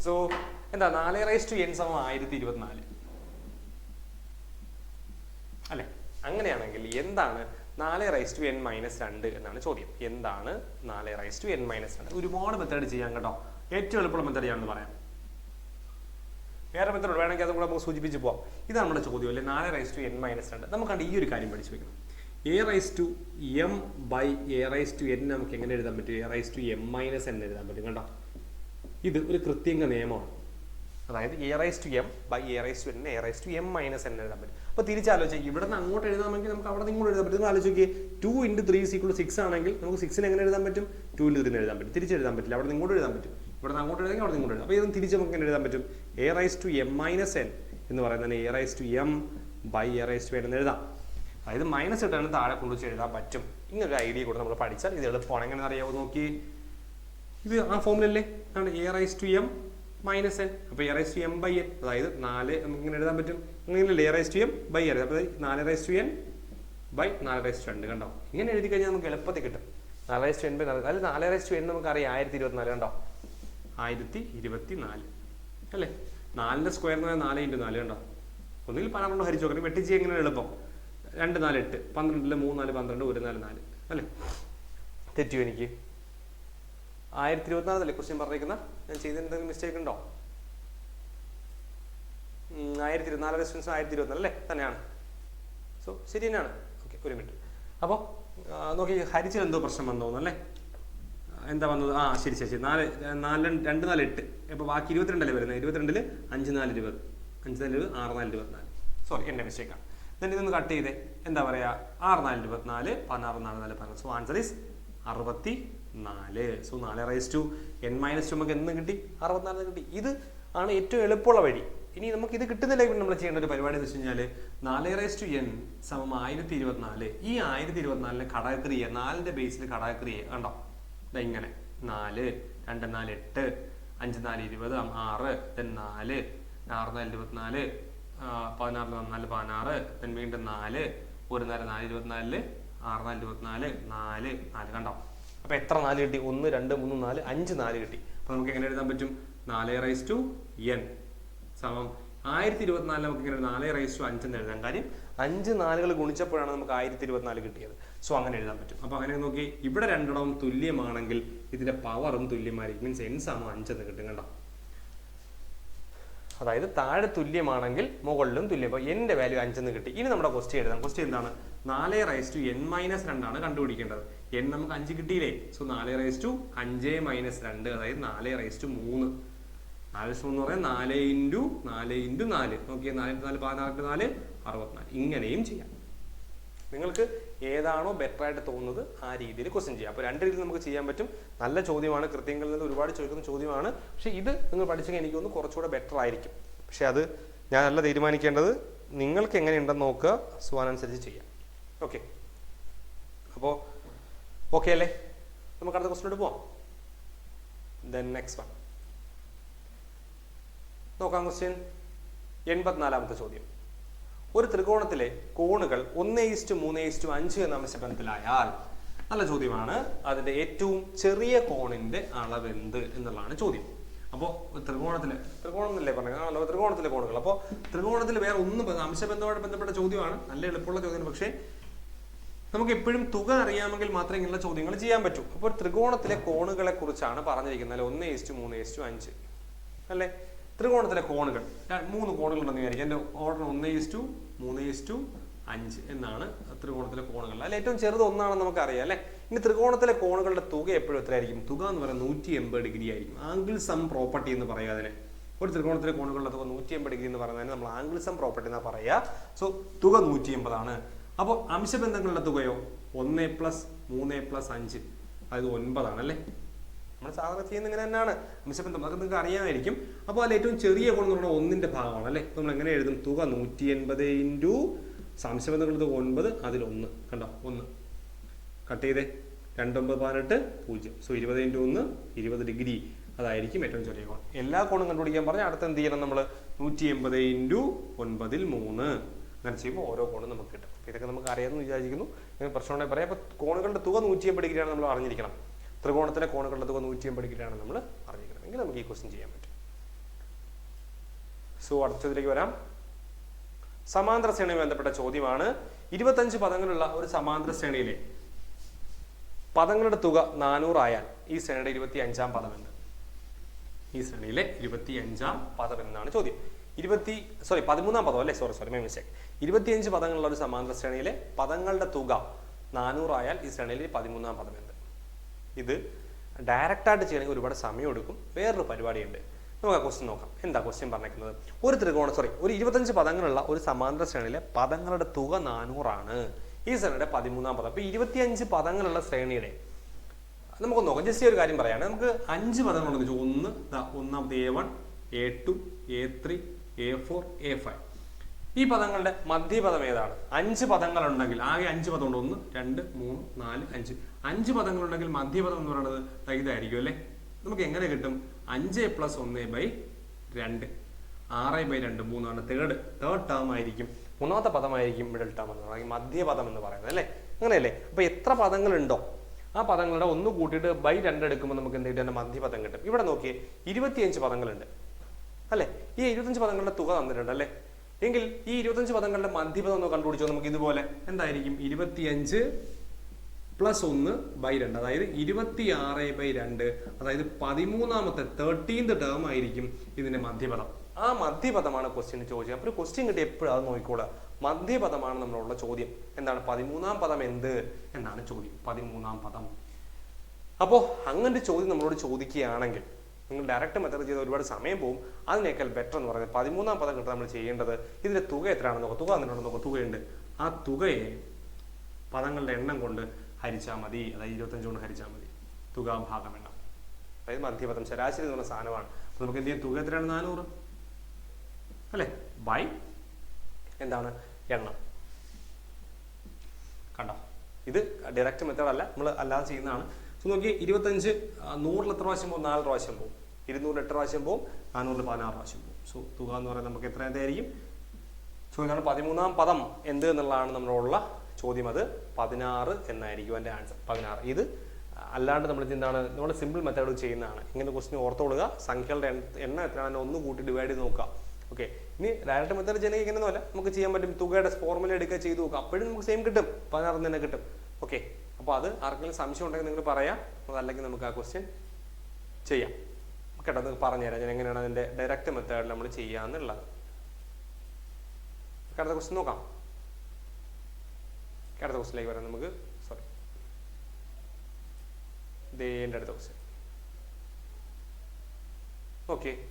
സോ എന്താ? നാല് റൈസ് ടു എൻ സമം ആയിരത്തി ഇരുപത്തിനാല്. അല്ലെ? അങ്ങനെയാണെങ്കിൽ എന്താണ് നാല് റൈസ് ടു എൻ മൈനസ് രണ്ട് എന്നാണ് ചോദ്യം. എന്താണ് നാല് റൈസ് ടു എൻ മൈനസ് രണ്ട്? ഒരുപാട് മെത്തേഡ് ചെയ്യാം കേട്ടോ. ഏറ്റവും എളുപ്പമുള്ള മെത്തേഡ് ചെയ്യാമെന്ന് പറയാം. വേറെ മെത്തേഡ് വേണമെങ്കിൽ അതും കൂടെ നമുക്ക് സൂചിപ്പിച്ച് പോവാം. ഇതാണ് നമ്മുടെ ചോദ്യം. അല്ലേ? നാല് റൈസ് ടു എൻ മൈനസ് രണ്ട്. നമുക്ക് ഈ ഒരു കാര്യം പഠിച്ചു വെക്കണം. A raise to M by A raise to N നമുക്ക് എങ്ങനെ എഴുതാൻ പറ്റും? A raise to M minus N എഴുതാൻ പറ്റും. കണ്ടോ? ഇത് ഒരു കൃത്യങ്ക നിയമമാണ്. അതായത് A raise to M by A raise to N A raise to M minus N എഴുതാൻ പറ്റും. അപ്പോൾ തിരിച്ചാലോചിച്ച് ഇവിടെ നിന്ന് അങ്ങോട്ട് എഴുതാമെങ്കിൽ നമുക്ക് അവിടെ നിന്ന് ഇങ്ങോട്ട് എഴുതാൻ പറ്റും. ആലോചിക്കുക two into three is equal six ആണെങ്കിൽ നമുക്ക് സിക്സിന് എങ്ങനെ എഴുതാൻ പറ്റും? ടു ഇന്റു ത്രീ എഴുതാൻ പറ്റും. തിരിച്ച് എഴുതാൻ പറ്റില്ല. അവിടെ നിന്ന് ഇങ്ങോട്ട് എഴുതാൻ പറ്റും. ഇവിടെ നിന്ന് അങ്ങോട്ട് എഴുതാമെങ്കിൽ അവിടെ നിന്ന് ഇങ്ങോട്ട് എഴുതാം. അപ്പോൾ ഇതും തിരിച്ച് നമുക്ക് എങ്ങനെ എഴുതാൻ പറ്റും? A raise to M minus N എന്ന് പറയുന്നത് A raise to M by A raise to N എന്ന് എഴുതാം അതായത് മൈനസ് ഇട്ടാണ് താഴെ കൊണ്ടുവച്ച് എഴുതാൻ പറ്റും ഇങ്ങനൊരു ഐഡിയ കൂടെ നമ്മൾ പഠിച്ചാൽ ഇത് എളുപ്പമാണ് എങ്ങനെ അറിയാമോ നോക്കി ഇത് ആ ഫോമിലല്ലേ ആണ് A raise to M minus N അപ്പോൾ A raise to M by N അതായത് നാല് നമുക്ക് ഇങ്ങനെ എഴുതാൻ പറ്റും അങ്ങനെയല്ലേ A raise to M by N അപ്പോൾ നാല് റൈസ് ടു എൻ ബൈ നാല് റൈസ് ടു രണ്ട് കണ്ടോ ഇങ്ങനെ എഴുതി കഴിഞ്ഞാൽ നമുക്ക് എളുപ്പത്തിൽ കിട്ടും നാല് റൈസ് ടു എൻ ബൈ നാല് അതായത് നാല് റൈസ് ടു എൻ നമുക്ക് അറിയാം ആയിരത്തി ഇരുപത്തിനാല് കണ്ടോ ആയിരത്തി ഇരുപത്തി നാല് അല്ലേ? നാലിന്റെ സ്ക്വയർ എന്ന് പറഞ്ഞാൽ നാല് ഇന്റു നാല് കണ്ടോ? ഒന്നുകിൽ പന്ത്രണ്ട് ഹരിച്ചു നോക്കണം. വെട്ടിച്ച് എങ്ങനെ എളുപ്പം? രണ്ട് നാല് എട്ട്. പന്ത്രണ്ടിൽ മൂന്ന് നാല് പന്ത്രണ്ട് ഒരു നാല് നാല്. അല്ലേ? തെറ്റു എനിക്ക്. ആയിരത്തി ഇരുപത്തിനാലല്ലേ ക്വസ്റ്റ്യൻ പറഞ്ഞിരിക്കുന്ന ഞാൻ ചെയ്ത മിസ്റ്റേക്ക് ഉണ്ടോ? ആയിരത്തി ഇരുപത്തിനാല് ക്വസ്റ്റ്യൻസ് ആയിരത്തി ഇരുപത്തിനാല് അല്ലേ? തന്നെയാണ്. സോ ശരി തന്നെയാണ്. ഓക്കെ ഒരു മിനിറ്റ് അപ്പോൾ നോക്കി ഹരിച്ചിൽ എന്തോ പ്രശ്നം വന്നു തോന്നുന്നു അല്ലേ? എന്താ വന്നത്? ആ ശരി ശരി ശരി. നാല് നാല് രണ്ട് നാല് എട്ട്. ഇപ്പോൾ ബാക്കി ഇരുപത്തിരണ്ടല്ലേ വരുന്നത് ഇരുപത്തിരണ്ടിൽ അഞ്ച് നാല് ഇരുപത്. അഞ്ച് നാല് ഇരുപത് ആറ് നാല് ഇരുപത്തിനാല്. സോറി എന്റെ മിസ്റ്റേക്കാണ് then ഇതൊന്ന് കട്ട് ചെയ്തേ. എന്താ പറയുക ആറ് നാല് ഇരുപത്തിനാല് പതിനാറ് നാല് നാല് പതിനാറ്. സോ ആൻസർ ഈസ് അറുപത്തി നാല് സോ നാല് raise to N minus two നമുക്ക് എന്ന് കിട്ടി? അറുപത്തിനാല് കിട്ടി. ഇത് ആണ് ഏറ്റവും എളുപ്പമുള്ള വഴി. ഇനി നമുക്ക് ഇത് കിട്ടുന്നില്ലെങ്കിൽ നമ്മൾ ചെയ്യേണ്ട ഒരു പരിപാടി എന്ന് വെച്ച് കഴിഞ്ഞാൽ നാല് റൈസ് ടു എൻ സമം ആയിരത്തി ഇരുപത്തിനാല്. ഈ ആയിരത്തി ഇരുപത്തിനാലിലെ ഘടകക്രിയ നാലിന്റെ ബേസിൽ ഘടകക്രിയ കണ്ടോ? ഇങ്ങനെ. നാല് രണ്ട് നാല് എട്ട്. അഞ്ച് നാല് ഇരുപത്. ആറ്. ദെൻ നാല്. ആറ് നാല് ഇരുപത്തിനാല്. പതിനാറ് നാല് പതിനാറ്. ദെൻ വീണ്ടും നാല്. ഒരു നാല് നാല് ഇരുപത്തിനാലിൽ ആറ് നാല് ഇരുപത്തിനാല്. നാല് നാല്. കണ്ടോ? അപ്പൊ എത്ര നാല് കിട്ടി? ഒന്ന് രണ്ട് മൂന്ന് നാല്. അഞ്ച് നാല് കിട്ടി. അപ്പൊ നമുക്ക് എങ്ങനെ എഴുതാൻ പറ്റും? നാല് റൈസ് ടു എൻ സമം ആയിരത്തി ഇരുപത്തിനാല് നമുക്ക് ഇങ്ങനെ നാല് റൈസ് ടു അഞ്ചെന്ന് എഴുതാം. കാര്യം അഞ്ച് നാലുകൾ ഗുണിച്ചപ്പോഴാണ് നമുക്ക് ആയിരത്തി ഇരുപത്തിനാല് കിട്ടിയത്. സോ അങ്ങനെ എഴുതാൻ പറ്റും. അപ്പോൾ അങ്ങനെ നോക്കി ഇവിടെ രണ്ടിടവും തുല്യമാണെങ്കിൽ ഇതിന്റെ പവറും തുല്യമായിരിക്കും. മീൻസ് എൻ സമം അഞ്ചെന്ന് കിട്ടും കണ്ടോ? അതായത് താഴെ തുല്യമാണെങ്കിൽ മുകളിലും തുല്യം. അപ്പോൾ എന്റെ വാല്യൂ അഞ്ചെന്ന് കിട്ടി. ഇനി നമ്മുടെ ക്വസ്റ്റ്യൻ എഴുതാം. ക്വസ്റ്റ്യൻ എന്താണ്? നാല് റൈസ് ടു എൻ മൈനസ് രണ്ടാണ് കണ്ടുപിടിക്കേണ്ടത്. എൻ നമുക്ക് അഞ്ച് കിട്ടിയില്ലേ? സോ നാല് റൈസ് ടു അഞ്ച് മൈനസ് രണ്ട് അതായത് നാല് റൈസ് ടു മൂന്ന്. നാല് റൈസ് എന്ന് പറയാൻ നാല് ഇന്റു നാല് ഇന്റു നാല്. നോക്കിയാൽ നാല് ഇന്റു നാല് പതിനാറ് നാല് അറുപത്തിനാല്. ഇങ്ങനെയും ചെയ്യാം. നിങ്ങൾക്ക് ഏതാണോ ബെറ്റർ ആയിട്ട് തോന്നുന്നത് ആ രീതിയിൽ ക്വസ്റ്റ്യൻ ചെയ്യാം അപ്പോൾ രണ്ട് രീതിയിൽ നമുക്ക് ചെയ്യാൻ പറ്റും. നല്ല ചോദ്യമാണ്. കൃത്യങ്ങളിൽ നിന്ന് ഒരുപാട് ചോദിക്കുന്ന ചോദ്യമാണ്. പക്ഷേ ഇത് നിങ്ങൾ പഠിച്ചെങ്കിൽ എനിക്ക് തോന്നുന്നു കുറച്ചുകൂടെ ബെറ്റർ ആയിരിക്കും. പക്ഷേ അത് ഞാൻ ഞാനല്ല തീരുമാനിക്കേണ്ടത് നിങ്ങൾക്ക് എങ്ങനെ എങ്ങനെയുണ്ടെന്ന് നോക്കുക. സോ അനുസരിച്ച് ചെയ്യാം. ഓക്കെ അപ്പോൾ ഓക്കെ അല്ലേ? നമുക്ക് അടുത്ത ക്വസ്റ്റിനോട് പോവാം. ദെൻ നെക്സ്റ്റ് വൺ നോക്കാം ക്വസ്റ്റ്യൻ എൺപത്തിനാലാമത്തെ ചോദ്യം. ഒരു ത്രികോണത്തിലെ കോണുകൾ ഒന്ന് ഈസ്റ്റ് മൂന്ന് ഈസ്റ്റ് അഞ്ച് എന്ന അംശബന്ധത്തിലായാൽ നല്ല ചോദ്യമാണ്. അതിന്റെ ഏറ്റവും ചെറിയ കോണിന്റെ അളവ് എന്ത് എന്നുള്ളതാണ് ചോദ്യം. അപ്പോൾ ത്രികോണത്തിലെ ത്രികോണം എന്നല്ലേ പറഞ്ഞത് ത്രികോണത്തിലെ കോണുകൾ. അപ്പോൾ ത്രികോണത്തിൽ വേറെ ഒന്നും അംശബന്ധമായിട്ട് ബന്ധപ്പെട്ട ചോദ്യമാണ്. നല്ല എളുപ്പമുള്ള ചോദ്യം പക്ഷേ നമുക്ക് എപ്പോഴും തുക അറിയാമെങ്കിൽ മാത്രമേ ഇങ്ങനെയുള്ള ചോദ്യങ്ങൾ ചെയ്യാൻ പറ്റൂ. അപ്പോൾ ത്രികോണത്തിലെ കോണുകളെ കുറിച്ചാണ് പറഞ്ഞിരിക്കുന്നത്. അല്ലെ? ഒന്ന് ഏസ്റ്റു മൂന്ന് ഏസ്റ്റു അഞ്ച്. അല്ലേ? ത്രികോണത്തിലെ കോണുകൾ. മൂന്ന് കോണുകൾ ഉണ്ടെന്ന് വിചാരിക്കും. എന്റെ ഓർഡർ ഒന്ന് ഈസ്റ്റു മൂന്ന് ഈസ്റ്റു അഞ്ച് എന്നാണ് ത്രികോണത്തിലെ കോണുകൾ അല്ലെ ഏറ്റവും ചെറുത് ഒന്നാണെന്ന് നമുക്കറിയാം അല്ലേ? ഇനി ത്രികോണത്തിലെ കോണുകളുടെ തുക എപ്പോഴും എത്രയായിരിക്കും? തുക എന്ന് പറയുന്നത് നൂറ്റി എൺപത് ഡിഗ്രി ആയിരിക്കും. ആംഗിൾ സം പ്രോപ്പർട്ടി എന്ന് പറയുക അതിനെ. ഒരു ത്രികോണത്തിലെ കോണുകളുടെ തുക നൂറ്റി എൺപത് ഡിഗ്രി എന്ന് പറയുന്നതിന് നമ്മൾ ആംഗിൾ സം പ്രോപ്പർട്ടി എന്നാ പറയുക. സോ തുക നൂറ്റി എൺപതാണ് അപ്പോൾ അംശബന്ധങ്ങളുടെ തുകയോ? ഒന്ന് പ്ലസ് മൂന്ന് പ്ലസ് അഞ്ച്. അത് ഒൻപതാണ് അല്ലേ? നമ്മൾ സാധാരണ ചെയ്യുന്ന ഇങ്ങനെ തന്നെയാണ്. അംശബന്ധം അതൊക്കെ നിങ്ങൾക്ക് അറിയാമായിരിക്കും. അപ്പോൾ അതിൽ ഏറ്റവും ചെറിയ ഗുണം എന്ന് പറഞ്ഞാൽ ഒന്നിന്റെ ഭാഗമാണ് അല്ലേ? നമ്മൾ എങ്ങനെ എഴുതും? തുക നൂറ്റി എൺപത് ഇന്റു സംശയബന്ധങ്ങളുടെ തുക ഒൻപത് അതിൽ ഒന്ന്. കണ്ടോ? ഒന്ന്. കട്ട് ചെയ്തേ. രണ്ടൊമ്പത് പതിനെട്ട് പൂജ്യം. സോ ഇരുപത് ഇന്റു ഒന്ന് ഇരുപത് ഡിഗ്രി. അതായിരിക്കും ഏറ്റവും ചെറിയ കോൺ എല്ലാ കോണും കണ്ടുപിടിക്കാൻ പറഞ്ഞാൽ അടുത്ത എന്ത് ചെയ്യണം നമ്മൾ നൂറ്റി എൺപത് ഇന്റു ഒൻപതിൽ മൂന്ന്. അങ്ങനെ ചെയ്യുമ്പോൾ ഓരോ കോണും നമുക്ക് കിട്ടും. ഇതൊക്കെ നമുക്ക് അറിയാമെന്ന് വിചാരിക്കുന്നു. പ്രശ്നമുണ്ടെങ്കിൽ പറയാം. അപ്പോൾ കോണുകളുടെ തുക നൂറ്റി എൺപത് ഡിഗ്രിയാണ് നമ്മൾ അറിഞ്ഞിരിക്കണം. ത്രികോണത്തിലെ കോണുകളുടെ തുക നൂറ്റി എൺപത് ഡിഗ്രിയാണ് നമ്മൾ അറിഞ്ഞിരിക്കണം എങ്കിൽ നമുക്ക് ഈ ക്വസ്റ്റ്യൻ ചെയ്യാൻ പറ്റും. സോ അടുത്തതിലേക്ക് വരാം. സമാന്തര ശ്രേണിയുമായി ബന്ധപ്പെട്ട ചോദ്യമാണ്. ഇരുപത്തഞ്ച് പദങ്ങളുള്ള ഒരു സമാന്തര ശ്രേണിയിലെ പദങ്ങളുടെ തുക നാനൂറായാൽ ഈ ശ്രേണിയുടെ ഇരുപത്തി അഞ്ചാം പദം എന്ത്? ഈ ശ്രേണിയിലെ ഇരുപത്തി അഞ്ചാം പദം എന്നാണ് ചോദ്യം. ഇരുപത്തി സോറി പതിമൂന്നാം പദം അല്ലേ? സോറി സോറി മൈ മിസ്റ്റേക്ക് ഇരുപത്തിയഞ്ച് പദങ്ങളുള്ള ഒരു സമാന്തര ശ്രേണിയിലെ പദങ്ങളുടെ തുക നാനൂറായാൽ ഈ ശ്രേണിയിലെ പതിമൂന്നാം പദം ഇത് ഡയറക്റ്റ് ആയിട്ട് ചെയ്യണമെങ്കിൽ ഒരുപാട് സമയം എടുക്കും. വേറൊരു പരിപാടിയുണ്ട്. നമുക്ക് ആ ക്വസ്റ്റ്യൻ നോക്കാം. എന്താ ക്വസ്റ്റ്യൻ പറഞ്ഞിരിക്കുന്നത് ഒരു ത്രികോണം സോറി ഒരു ഇരുപത്തഞ്ച് പദങ്ങളുള്ള ഒരു സമാന്തര ശ്രേണിയിലെ പദങ്ങളുടെ തുക നാനൂറാണ്. ഈ ശ്രേണിയുടെ പതിമൂന്നാം പദം. അപ്പൊ ഇരുപത്തിയഞ്ച് പദങ്ങളുള്ള ശ്രേണിയുടെ നമുക്ക് നോക്കാം. ജസ്റ്റ് ഒരു കാര്യം പറയാണ് നമുക്ക് അഞ്ച് പദങ്ങളുണ്ടെന്ന് വെച്ചാൽ ഒന്ന് ഒന്നാമത് A one A two A three A four A five ഈ പദങ്ങളുടെ മധ്യപദം ഏതാണ്? അഞ്ച് പദങ്ങളുണ്ടെങ്കിൽ ആകെ അഞ്ച് പദമുണ്ട്. ഒന്ന് രണ്ട് മൂന്ന് നാല് അഞ്ച്. അഞ്ച് പദങ്ങളുണ്ടെങ്കിൽ മധ്യപദം എന്ന് പറയുന്നത് തൈതായിരിക്കും അല്ലേ? നമുക്ക് എങ്ങനെ കിട്ടും? അഞ്ച് പ്ലസ് ഒന്ന് ബൈ രണ്ട്. ആറ് ബൈ രണ്ട് മൂന്നാണ് തേർഡ് തേർഡ് ടേം ആയിരിക്കും. മൂന്നാമത്തെ പദമായിരിക്കും മിഡിൽ ടേം എന്ന് പറയുന്നത്. മധ്യപദം എന്ന് പറയുന്നത് അല്ലേ? അങ്ങനെയല്ലേ? അപ്പൊ എത്ര പദങ്ങളുണ്ടോ? ആ പദങ്ങളുടെ ഒന്ന് കൂട്ടിയിട്ട് ബൈ രണ്ട് എടുക്കുമ്പോൾ നമുക്ക് എന്ത് കിട്ടും? മധ്യപദം കിട്ടും. ഇവിടെ നോക്കിയേ ഇരുപത്തിയഞ്ച് പദങ്ങളുണ്ട്. അല്ലേ? ഈ ഇരുപത്തഞ്ച് പദങ്ങളുടെ തുക തന്നിട്ടുണ്ട് അല്ലേ? എങ്കിൽ ഈ ഇരുപത്തഞ്ച് പദങ്ങളുടെ മധ്യപദം ഒന്ന് കണ്ടുപിടിച്ചോ നമുക്ക് ഇതുപോലെ. എന്തായിരിക്കും? ഇരുപത്തിയഞ്ച് പ്ലസ് ഒന്ന് ബൈ രണ്ട്. അതായത് ഇരുപത്തി ആറ് ബൈ രണ്ട്. അതായത് പതിമൂന്നാമത്തെ തേർട്ടീൻത് ടേം ആയിരിക്കും ഇതിന്റെ മധ്യപദം. ആ മധ്യപദമാണ് ക്വസ്റ്റ്യൻ ചോദിച്ചത് അപ്പോൾ ഒരു ക്വസ്റ്റ്യൻ കിട്ടി എപ്പോഴും? അത് നോക്കിക്കോളുക മധ്യപദമാണ് നമ്മളുള്ള ചോദ്യം. എന്താണ്? പതിമൂന്നാം പദം എന്ത് എന്നാണ് ചോദ്യം. പതിമൂന്നാം പദം. അപ്പോ അങ്ങനെ ചോദ്യം നമ്മളോട് ചോദിക്കുകയാണെങ്കിൽ നിങ്ങൾ ഡയറക്റ്റ് മെത്തേഡ് ചെയ്ത് ഒരുപാട് സമയം പോകും. അതിനേക്കാൾ ബെറ്റർ എന്ന് പറയുന്നത് പതിമൂന്നാം പദം കിട്ടാൻ നമ്മൾ ചെയ്യേണ്ടത് ഇതിന്റെ തുക എത്രയാണെന്ന് നോക്കുക തുക തന്നിട്ടുണ്ടെന്ന് നോക്കുക തുകയുണ്ട്. ആ തുകയെ പദങ്ങളുടെ എണ്ണം കൊണ്ട് ഹരിച്ചാൽ മതി. അതായത് ഇരുപത്തഞ്ച് കൊണ്ട് ഹരിച്ചാൽ മതി. തുക ഭാഗം എണ്ണം. അതായത് മധ്യപദം ശരാശരി എന്ന് പറഞ്ഞ സാധനമാണ്. അപ്പൊ നമുക്ക് എന്ത് ചെയ്യാം? തുക എത്രയാണ്? നാനൂറ്. അല്ലേ? ബൈ എന്താണ്? എണ്ണം. കണ്ടോ? ഇത് ഡയറക്റ്റ് മെത്തേഡ് അല്ല. നമ്മൾ അല്ലാതെ ചെയ്യുന്നതാണ്. സോ നോക്കി ഇരുപത്തഞ്ച് നൂറിൽ എത്ര പ്രാവശ്യം പോകും? നാല് പ്രാവശ്യം പോകും. ഇരുന്നൂറിൽ എട്ട് പ്രാവശ്യം പോകും നാനൂറിൽ പതിനാറ് പ്രാവശ്യം പോകും. സോ തുക എന്ന് പറയുന്നത് നമുക്ക് എത്ര എന്തായിരിക്കും സോ ഇതാണ് പതിമൂന്നാം പദം എന്ത് എന്നുള്ളതാണ് നമ്മളുള്ള ചോദ്യം അത്. പതിനാറ് എന്നായിരിക്കും എന്റെ ആൻസർ പതിനാറ്. ഇത് അല്ലാണ്ട് നമ്മൾ എന്താണ് നമ്മൾ സിമ്പിൾ മെത്തേഡ് ചെയ്യുന്നതാണ്. ഇങ്ങനെ ക്വസ്റ്റിന് ഓർത്തോളുക സംഖ്യകളുടെ എണ്ണ- എണ്ണം എത്രയാണെന്ന് ഒന്ന് കൂട്ടി ഡിവൈഡ് ചെയ്ത് നോക്കുക. ഓക്കെ ഇനി ഡയറക്റ്റ് മെത്തേഡ് ചെയ്യണമെങ്കിൽ ഇങ്ങനെയൊന്നുമല്ല. നമുക്ക് ചെയ്യാൻ പറ്റും. തുകയുടെ ഫോർമുല എടുക്കുക ചെയ്ത് നോക്കുക. അപ്പോഴും നമുക്ക് സെയിം കിട്ടും. പതിനാറ് തന്നെ കിട്ടും. ഓക്കെ അപ്പോൾ അത് ആർക്കെങ്കിലും സംശയം ഉണ്ടെങ്കിൽ നിങ്ങൾ പറയാം. അതല്ലെങ്കിൽ നമുക്ക് ആ ക്വസ്റ്റ്യൻ ചെയ്യാം. കേട്ടോ നിങ്ങൾക്ക് പറഞ്ഞുതരാം. ഞാൻ എങ്ങനെയാണ് അതിന്റെ ഡയറക്റ്റ് മെത്തേഡിൽ നമ്മൾ ചെയ്യാന്നുള്ളത് അടുത്ത ക്വസ്റ്റ്യൻ നോക്കാം. അടുത്ത ക്വസ്റ്റിലേക്ക് വരാം നമുക്ക്. സോറി ദേന്റെ അടുത്ത ക്വസ്റ്റ്യൻ ഓക്കെ.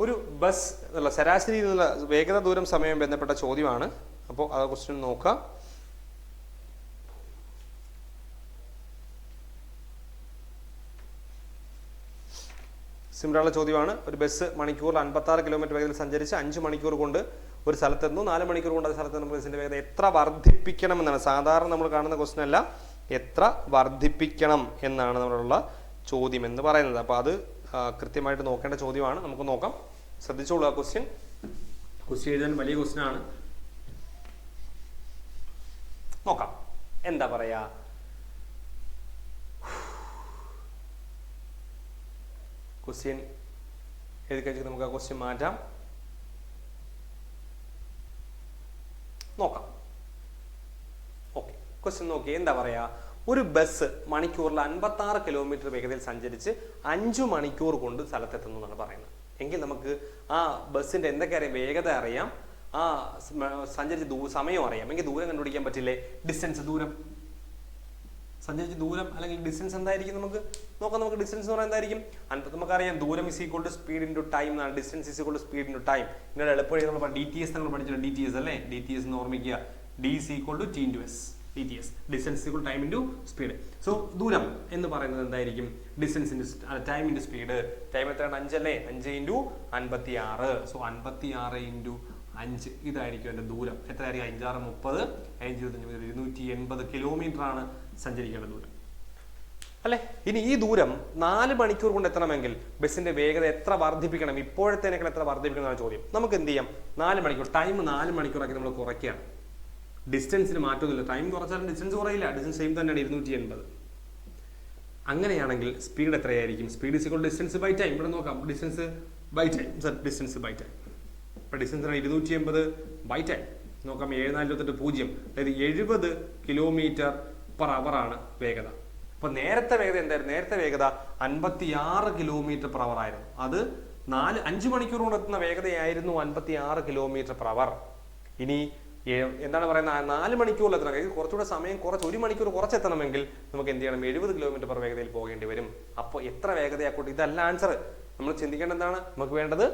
ഒരു ബസ് എന്നുള്ള ശരാശരി എന്നുള്ള വേഗത ദൂരം സമയം ബന്ധപ്പെട്ട ചോദ്യമാണ്. അപ്പോൾ ആ ക്വസ്റ്റ്യൻ നോക്കാം. സിമ്പിളുള്ള ചോദ്യമാണ്. ഒരു ബസ് മണിക്കൂറിൽ അൻപത്താറ് കിലോമീറ്റർ വേഗത്തിൽ സഞ്ചരിച്ച് അഞ്ച് മണിക്കൂർ കൊണ്ട് ഒരു സ്ഥലത്തെത്തുന്നു. നാല് മണിക്കൂർ കൊണ്ട് ആ സ്ഥലത്തെത്തുന്ന ബസ്സിന്റെ വേഗത എത്ര വർദ്ധിപ്പിക്കണം എന്നാണ് സാധാരണ നമ്മൾ കാണുന്ന ക്വസ്റ്റൻ അല്ല എത്ര വർദ്ധിപ്പിക്കണം എന്നാണ് നമ്മളുള്ള ചോദ്യം എന്ന് പറയുന്നത്. അപ്പോൾ അത് കൃത്യമായിട്ട് നോക്കേണ്ട ചോദ്യമാണ്. നമുക്ക് നോക്കാം. ശ്രദ്ധിച്ചോളൂ ആ ക്വസ്റ്റ്യൻ ക്വസ്റ്റ്യൻ എഴുതാൻ വലിയ ക്വസ്റ്റ്യൻ ആണ്. നോക്കാം. എന്താ പറയാ? ക്വസ്റ്റ്യൻ എഴുതി കഴിച്ചിട്ട് നമുക്ക് ആ ക്വസ്റ്റ്യൻ മാറ്റാം? നോക്കാം. ഓക്കെ ക്വസ്റ്റ്യൻ നോക്കി എന്താ പറയാ? ഒരു ബസ് മണിക്കൂറിൽ അൻപത്തി ആറ് കിലോമീറ്റർ വേഗതയിൽ സഞ്ചരിച്ച് അഞ്ചു മണിക്കൂർ കൊണ്ട് സ്ഥലത്തെത്തുന്നു എന്നാണ് പറയുന്നത്. എങ്കിൽ നമുക്ക് ആ ബസ്സിന്റെ എന്തൊക്കെ അറിയാം? വേഗത അറിയാം. ആ സഞ്ചരിച്ച് സമയം അറിയാം. എങ്കിൽ ദൂരം കണ്ടുപിടിക്കാൻ പറ്റില്ലേ? ഡിസ്റ്റൻസ് ദൂരം. സഞ്ചരിച്ച ദൂരം അല്ലെങ്കിൽ ഡിസ്റ്റൻസ് എന്തായിരിക്കും നമുക്ക്? നോക്കാം നമുക്ക് ഡിസ്റ്റൻസ് എന്ന് പറയുന്നത് എന്തായിരിക്കും? അൻപത് നമുക്കറിയാം. ദൂരം is equal to speed into time എന്നാണ്. Distance is equal to speed into time ഇങ്ങനെ എളുപ്പം നമ്മൾ ഡി ടി എസ് നമ്മൾ പഠിച്ചിട്ടുണ്ട് ഡി ടി എസ് അല്ലേ? ഡി ടി എസ് എന്ന് ഓർമ്മിക്കുക. D is equal to T into S D T S distance equal time into speed so ദൂരം എന്ന് പറയുന്നത് എന്തായിരിക്കും? Distance into time into speed time എത്രയാണ്? അഞ്ചല്ലേ അഞ്ച് ഇന്റു അൻപത്തി ആറ് സോ അൻപത്തി ആറ് ഇന്റു അഞ്ച്. ഇതായിരിക്കും എന്റെ ദൂരം. എത്രയായിരിക്കും അഞ്ചാറ് മുപ്പത്. അഞ്ച് ഇരുപത്തഞ്ച് ഇരുന്നൂറ്റി എൺപത് കിലോമീറ്റർ ആണ്. സഞ്ചരിക്കേണ്ട ദൂരം. അല്ലെ? ഇനി ഈ ദൂരം നാല് മണിക്കൂർ കൊണ്ട് എത്തണമെങ്കിൽ ബസ്സിന്റെ വേഗത എത്ര വർദ്ധിപ്പിക്കണം? ഇപ്പോഴത്തേനേക്കാൾ എത്ര വർദ്ധിപ്പിക്കണം എന്നാണ് ചോദ്യം. നമുക്ക് എന്ത് ചെയ്യാം? നാല് മണിക്കൂർ. ടൈം നാല് മണിക്കൂറാക്കി നമ്മൾ കുറയ്ക്കുകയാണ്. ഡിസ്റ്റൻസിന് മാറ്റമൊന്നുമില്ല. ടൈം കുറച്ചാലും ഡിസ്റ്റൻസ് കുറയില്ല. ഡിസ്റ്റൻസ് സെയിം തന്നെയാണ് ഇരുന്നൂറ്റി എൺപത് അങ്ങനെയാണെങ്കിൽ സ്പീഡ് എത്രയായിരിക്കും? Speed is equal distance by time. ഇവിടെ നോക്കാം. Distance by time. Distance by time. ഇപ്പൊ ഡിസ്റ്റൻസ് ഇരുന്നൂറ്റി എൺപത് ബൈ ടൈം. നോക്കാം ഏഴ് നാല് ഇരുപത്തെട്ട് പൂജ്യം. അതായത് എഴുപത് കിലോമീറ്റർ പെർ ആണ് വേഗത. അപ്പൊ നേരത്തെ വേഗത എന്തായിരുന്നു? നേരത്തെ വേഗത അൻപത്തി ആറ് കിലോമീറ്റർ പെർ അവർ ആയിരുന്നു. അത് നാല് അഞ്ച് മണിക്കൂർ കൊണ്ട് എത്തുന്ന വേഗതയായിരുന്നു അൻപത്തി ആറ് കിലോമീറ്റർ പെർ അവർ ഇനി എന്താണ് പറയുന്നത്? നാല് മണിക്കൂറിൽ എത്തണം. കുറച്ചുകൂടെ സമയം കുറച്ച് ഒരു മണിക്കൂർ കുറച്ചെത്തണമെങ്കിൽ നമുക്ക് എന്ത് ചെയ്യണം? എഴുപത് കിലോമീറ്റർ പെർ വേഗതയിൽ പോകേണ്ടി വരും. അപ്പോൾ എത്ര വേഗതയാക്കോട്ടെ ഇതല്ല ആൻസർ നമ്മൾ ചിന്തിക്കേണ്ടത് എന്താണ്? നമുക്ക് വേണ്ടത്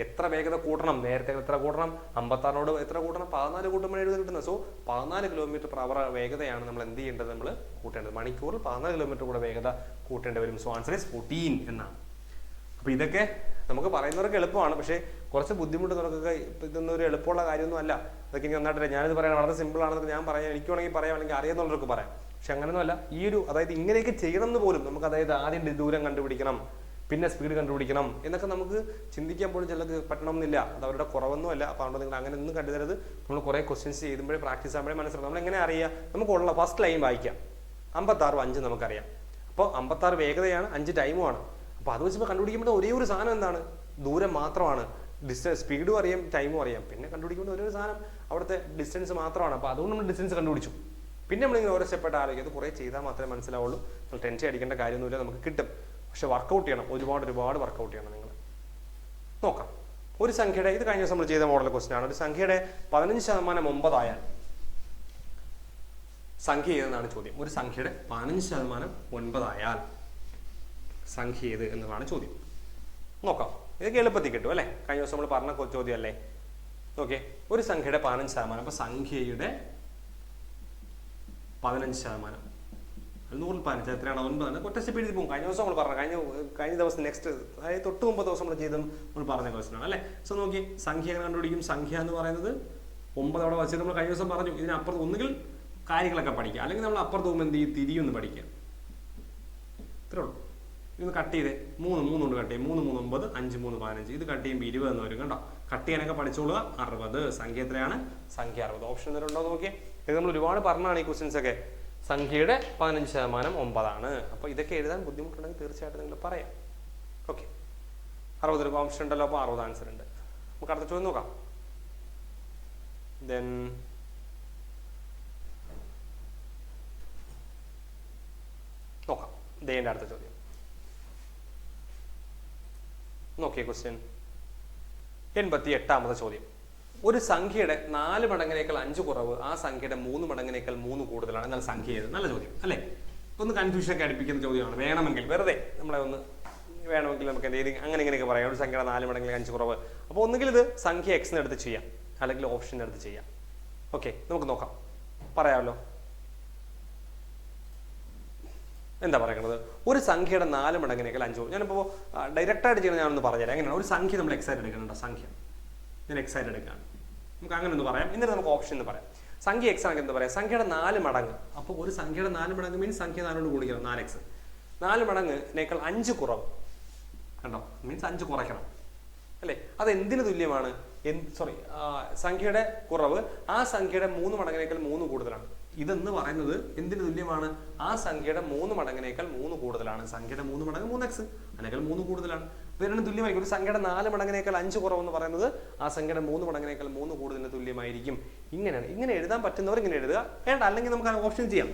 എത്ര വേഗത കൂട്ടണം? നേരത്തെ എത്ര കൂട്ടണം? അമ്പത്താറിനോട് എത്ര കൂട്ടണം? പതിനാല് കൂട്ടുമ്പോൾ എഴുതി കിട്ടുന്നത് സോ പതിനാല് കിലോമീറ്റർ hour വേഗതയാണ് നമ്മൾ എന്ത് ചെയ്യേണ്ടത്? നമ്മൾ കൂട്ടേണ്ടത്. മണിക്കൂറിൽ പതിനാല് കിലോമീറ്റർ കൂടെ വേഗത കൂട്ടേണ്ടി വരും. സോ ആൻസർ ഇസ് ഫോർട്ടീൻ എന്നാണ്. അപ്പൊ ഇതൊക്കെ നമുക്ക് പറയുന്നവർക്ക് എളുപ്പമാണ്. പക്ഷേ കുറച്ച് ബുദ്ധിമുട്ട് നമുക്കൊക്കെ ഇതൊന്നും ഒരു എളുപ്പമുള്ള കാര്യമൊന്നും അല്ല. അതൊക്കെ എനിക്ക് നന്നായിട്ട് ഞാനിത് പറയാൻ വളരെ സിമ്പിൾ ആണെന്ന് ഞാൻ പറയാം. എനിക്ക് വേണമെങ്കിൽ പറയാം. അല്ലെങ്കിൽ അറിയാന്നുള്ളവർക്ക് പറയാം. പക്ഷെ അങ്ങനെയൊന്നുമല്ല ഈ ഒരു അതായത് ഇങ്ങനെയൊക്കെ ചെയ്യണം എന്ന് പോലും നമുക്ക് അതായത് ആദ്യം ദൂരം കണ്ടുപിടിക്കണം. പിന്നെ സ്പീഡ് കണ്ടുപിടിക്കണം എന്നൊക്കെ നമുക്ക് ചിന്തിക്കാൻ പോലും ചിലർക്ക് പറ്റണമെന്നില്ല അത് അവരുടെ കുറവൊന്നും അല്ല. അപ്പോൾ അതുകൊണ്ട് നിങ്ങൾ അങ്ങനെ ഒന്നും കണ്ടുതരരുത് നമ്മൾ കുറേ ക്വസ്റ്റ്യൻസ് ചെയ്യുമ്പോഴേ പ്രാക്ടീസ് ആകുമ്പോഴേ മനസ്സിലാവും. നമ്മൾ എങ്ങനെ അറിയാം? നമുക്കുള്ള ഫസ്റ്റ് ലൈൻ വായിക്കാം. അമ്പത്താറും അഞ്ച് നമുക്കറിയാം. അപ്പോൾ അമ്പത്താറ് വേഗതയാണ് അഞ്ച് ടൈമുമാണ് അപ്പോൾ അത് വെച്ചപ്പോൾ കണ്ടുപിടിക്കുമ്പോൾ ഒരേ ഒരു സാധനം എന്താണ്? ദൂരം മാത്രമാണ്. ഡിസ്റ്റൻസ് സ്പീഡും അറിയാം ടൈമും അറിയാം. പിന്നെ കണ്ടുപിടിക്കുമ്പോൾ ഒരേ ഒരു സാധനം അവിടുത്തെ ഡിസ്റ്റൻസ് മാത്രമാണ്. അപ്പോൾ അതുകൊണ്ട് നമ്മൾ ഡിസ്റ്റൻസ് കണ്ടുപിടിച്ചു. പിന്നെ നമ്മളിങ്ങനെ ഓരോ സ്റ്റെപ്പായിട്ട് ആലോചിക്കും. അത് കുറേ ചെയ്താൽ മാത്രമേ മനസ്സിലാവുള്ളൂ. നമ്മൾ ടെൻഷൻ അടിക്കേണ്ട കാര്യമൊന്നുമില്ല. നമുക്ക് കിട്ടും. പക്ഷെ വർക്കൗട്ട് ചെയ്യണം. ഒരുപാട് ഒരുപാട് വർക്കൗട്ട് ചെയ്യണം നിങ്ങൾ. നോക്കാം. ഒരു സംഖ്യയുടെ ഇത് കഴിഞ്ഞ ദിവസം നമ്മൾ ചെയ്ത മോഡൽ ക്വസ്റ്റൻ ആണ്. ഒരു സംഖ്യയുടെ പതിനഞ്ച് ശതമാനം ഒമ്പതായാൽ സംഖ്യ ഏതെന്നാണ് ചോദ്യം. ഒരു സംഖ്യയുടെ പതിനഞ്ച് ശതമാനം ഒൻപതായാൽ സംഖ്യ ഏത് എന്നതാണ് ചോദ്യം. നോക്കാം. ഇതൊക്കെ എളുപ്പത്തിൽ കിട്ടും അല്ലേ? കഴിഞ്ഞ ദിവസം നമ്മൾ പറഞ്ഞ ചോദ്യം അല്ലേ ഓക്കെ ഒരു സംഖ്യയുടെ പതിനഞ്ച് ശതമാനം. അപ്പൊ സംഖ്യയുടെ പതിനഞ്ച് ശതമാനം. നൂറിൽ പതിനഞ്ച് എത്രയാണ്? ഒൻപതാണ് ഒറ്റ സ്റ്റെപ്പ് എഴുതി പോകും. കഴിഞ്ഞ ദിവസം നമ്മൾ പറഞ്ഞു കഴിഞ്ഞ കഴിഞ്ഞ ദിവസം നെക്സ്റ്റ് അതായത് തൊട്ട് മുമ്പ് ദിവസം നമ്മൾ ചെയ്തും നമ്മൾ പറഞ്ഞ ക്വസ്റ്റൻ ആണ് അല്ലേ? സോ നോക്കി സംഖ്യ എങ്ങനെ കണ്ടുപിടിക്കും? സംഖ്യ എന്ന് പറയുന്നത് ഒമ്പത് അവിടെ വച്ചിട്ട് നമ്മൾ കഴിഞ്ഞ ദിവസം പറഞ്ഞു. ഇതിനപ്പുറത്ത് ഒന്നുകിൽ കാര്യങ്ങളൊക്കെ പഠിക്കുക അല്ലെങ്കിൽ നമ്മൾ അപ്പുറത്ത് പോകുമ്പോൾ എന്ത് ചെയ്യും? തിരിയൊന്ന് പഠിക്കുക ഇത്രേ ഉള്ളൂ. ഇതൊന്ന് കട്ട് ചെയ്തേ. മൂന്ന് മൂന്ന് കൊണ്ട് കട്ട് ചെയ്യും. മൂന്ന് മൂന്ന് ഒമ്പത് അഞ്ച് മൂന്ന് പതിനഞ്ച്. ഇത് കട്ട് ചെയ്യുമ്പോൾ ഇരുപത് എന്ന് വരും കണ്ടോ? കട്ട് ചെയ്യാനൊക്കെ പഠിച്ചോളുക. അറുപത്. സംഖ്യ എത്രയാണ്? സംഖ്യ അറുപത്. ഓപ്ഷൻ എന്തെങ്കിലും ഉണ്ടോ നോക്കിയേ. ഇത് നമ്മൾ ഒരുപാട് പറഞ്ഞാണ് ഈ ക്വസ്റ്റ്യൻസ് ഒക്കെ. സംഖ്യയുടെ പതിനഞ്ച് ശതമാനം ഒമ്പതാണ്. അപ്പോൾ ഇതൊക്കെ എഴുതാൻ ബുദ്ധിമുട്ടുണ്ടെങ്കിൽ തീർച്ചയായിട്ടും നിങ്ങൾ പറയാം. ഓക്കെ അറുപത് രൂപ ഓപ്ഷൻ ഉണ്ടല്ലോ അപ്പോൾ അറുപത് ആൻസർ ഉണ്ട്. നമുക്ക് അടുത്ത ചോദ്യം നോക്കാം. ദെൻ നോക്കാം. ദേ എന്റെ അടുത്ത ചോദ്യം. നോക്കിയ ക്വസ്റ്റ്യൻ എൺപത്തി എട്ടാമത്തെ ചോദ്യം. ഒരു സംഖ്യയുടെ നാല് മടങ്ങിനേക്കാൾ അഞ്ച് കുറവ് ആ സംഖ്യയുടെ മൂന്ന് മടങ്ങിനേക്കാൾ മൂന്ന് കൂടുതലാണ്. എന്നാൽ സംഖ്യ ഏത്? നല്ല ചോദ്യം അല്ലേ? ഒന്ന് കൺഫ്യൂഷൻ ഒക്കെ അടുപ്പിക്കുന്ന ചോദ്യമാണ്. വേണമെങ്കിൽ വെറുതെ നമ്മളെ ഒന്ന് വേണമെങ്കിൽ നമുക്ക് എന്തെങ്കിലും അങ്ങനെ ഇങ്ങനെയൊക്കെ പറയാം. ഒരു സംഖ്യയുടെ നാല് മടങ്ങിൽ അഞ്ച് കുറവ്. അപ്പോൾ ഒന്നുകിൽ ഇത് സംഖ്യ എക്സിന് എടുത്ത് ചെയ്യാം. അല്ലെങ്കിൽ ഓപ്ഷന്റെ അടുത്ത് ചെയ്യാം. ഓക്കെ നമുക്ക് നോക്കാം. പറയാമല്ലോ. എന്താ പറയുന്നത്? ഒരു സംഖ്യയുടെ നാല് മടങ്ങിനേക്കാൾ അഞ്ച് ഞാനിപ്പോൾ ഡയറക്റ്റായിട്ട് ചെയ്യുന്ന ഞാനൊന്ന് പറഞ്ഞുതരാം. എങ്ങനെയാണ്? ഒരു സംഖ്യ നമ്മൾ എക്സൈറ്റ് എടുക്കുന്നുണ്ടോ? സംഖ്യ. ഞാൻ എക്സൈറ്റ് എടുക്കുകയാണ്. നമുക്ക് അങ്ങനെ ഒന്ന് പറയാം. എന്നിട്ട് നമുക്ക് ഓപ്ഷൻ എന്ന് പറയാം. സംഖ്യ എക്സ് ആണെങ്കിൽ എന്താ പറയാ? സംഖ്യയുടെ നാല് മടങ്ങ്. അപ്പോൾ ഒരു സംഖ്യയുടെ നാല് മടങ്ങ് മീൻസ് സംഖ്യ നാലോട് കൂടിക്കണം നാല് എക്സ് നാല് മടങ്ങിനേക്കാൾ അഞ്ച് കുറവ്. കണ്ടോ? മീൻസ് അഞ്ച് കുറയ്ക്കണം. അല്ലേ? അത് എന്തിനു തുല്യമാണ് സോറി സംഖ്യയുടെ കുറവ്. ആ സംഖ്യയുടെ മൂന്ന് മടങ്ങിനേക്കാൾ മൂന്ന് കൂടുതലാണ്. ഇതെന്ന് പറയുന്നത് എന്തിനു തുല്യമാണ്? ആ സംഖ്യയുടെ മൂന്ന് മടങ്ങിനേക്കാൾ മൂന്ന് കൂടുതലാണ്. സംഖ്യയുടെ മൂന്ന് മടങ്ങ് മൂന്ന് എക്സ് അതിനേക്കാൾ മൂന്ന് കൂടുതലാണ്. അപ്പോൾ രണ്ടും തുല്യമായിരിക്കും. ഒരു സംഖ്യയുടെ നാല് മടങ്ങിനേക്കാൾ അഞ്ച് കുറവെന്ന് പറയുന്നത് ആ സംഖ്യയുടെ മൂന്ന് മടങ്ങിനേക്കാൾ മൂന്ന് കൂടുതലിന് തുല്യമായിരിക്കും. ഇങ്ങനെയാണ്. ഇങ്ങനെ എഴുതാൻ പറ്റുന്നവർ ഇങ്ങനെ എഴുതുക. വേണ്ട അല്ലെങ്കിൽ നമുക്ക് ഓപ്ഷൻ ചെയ്യാം.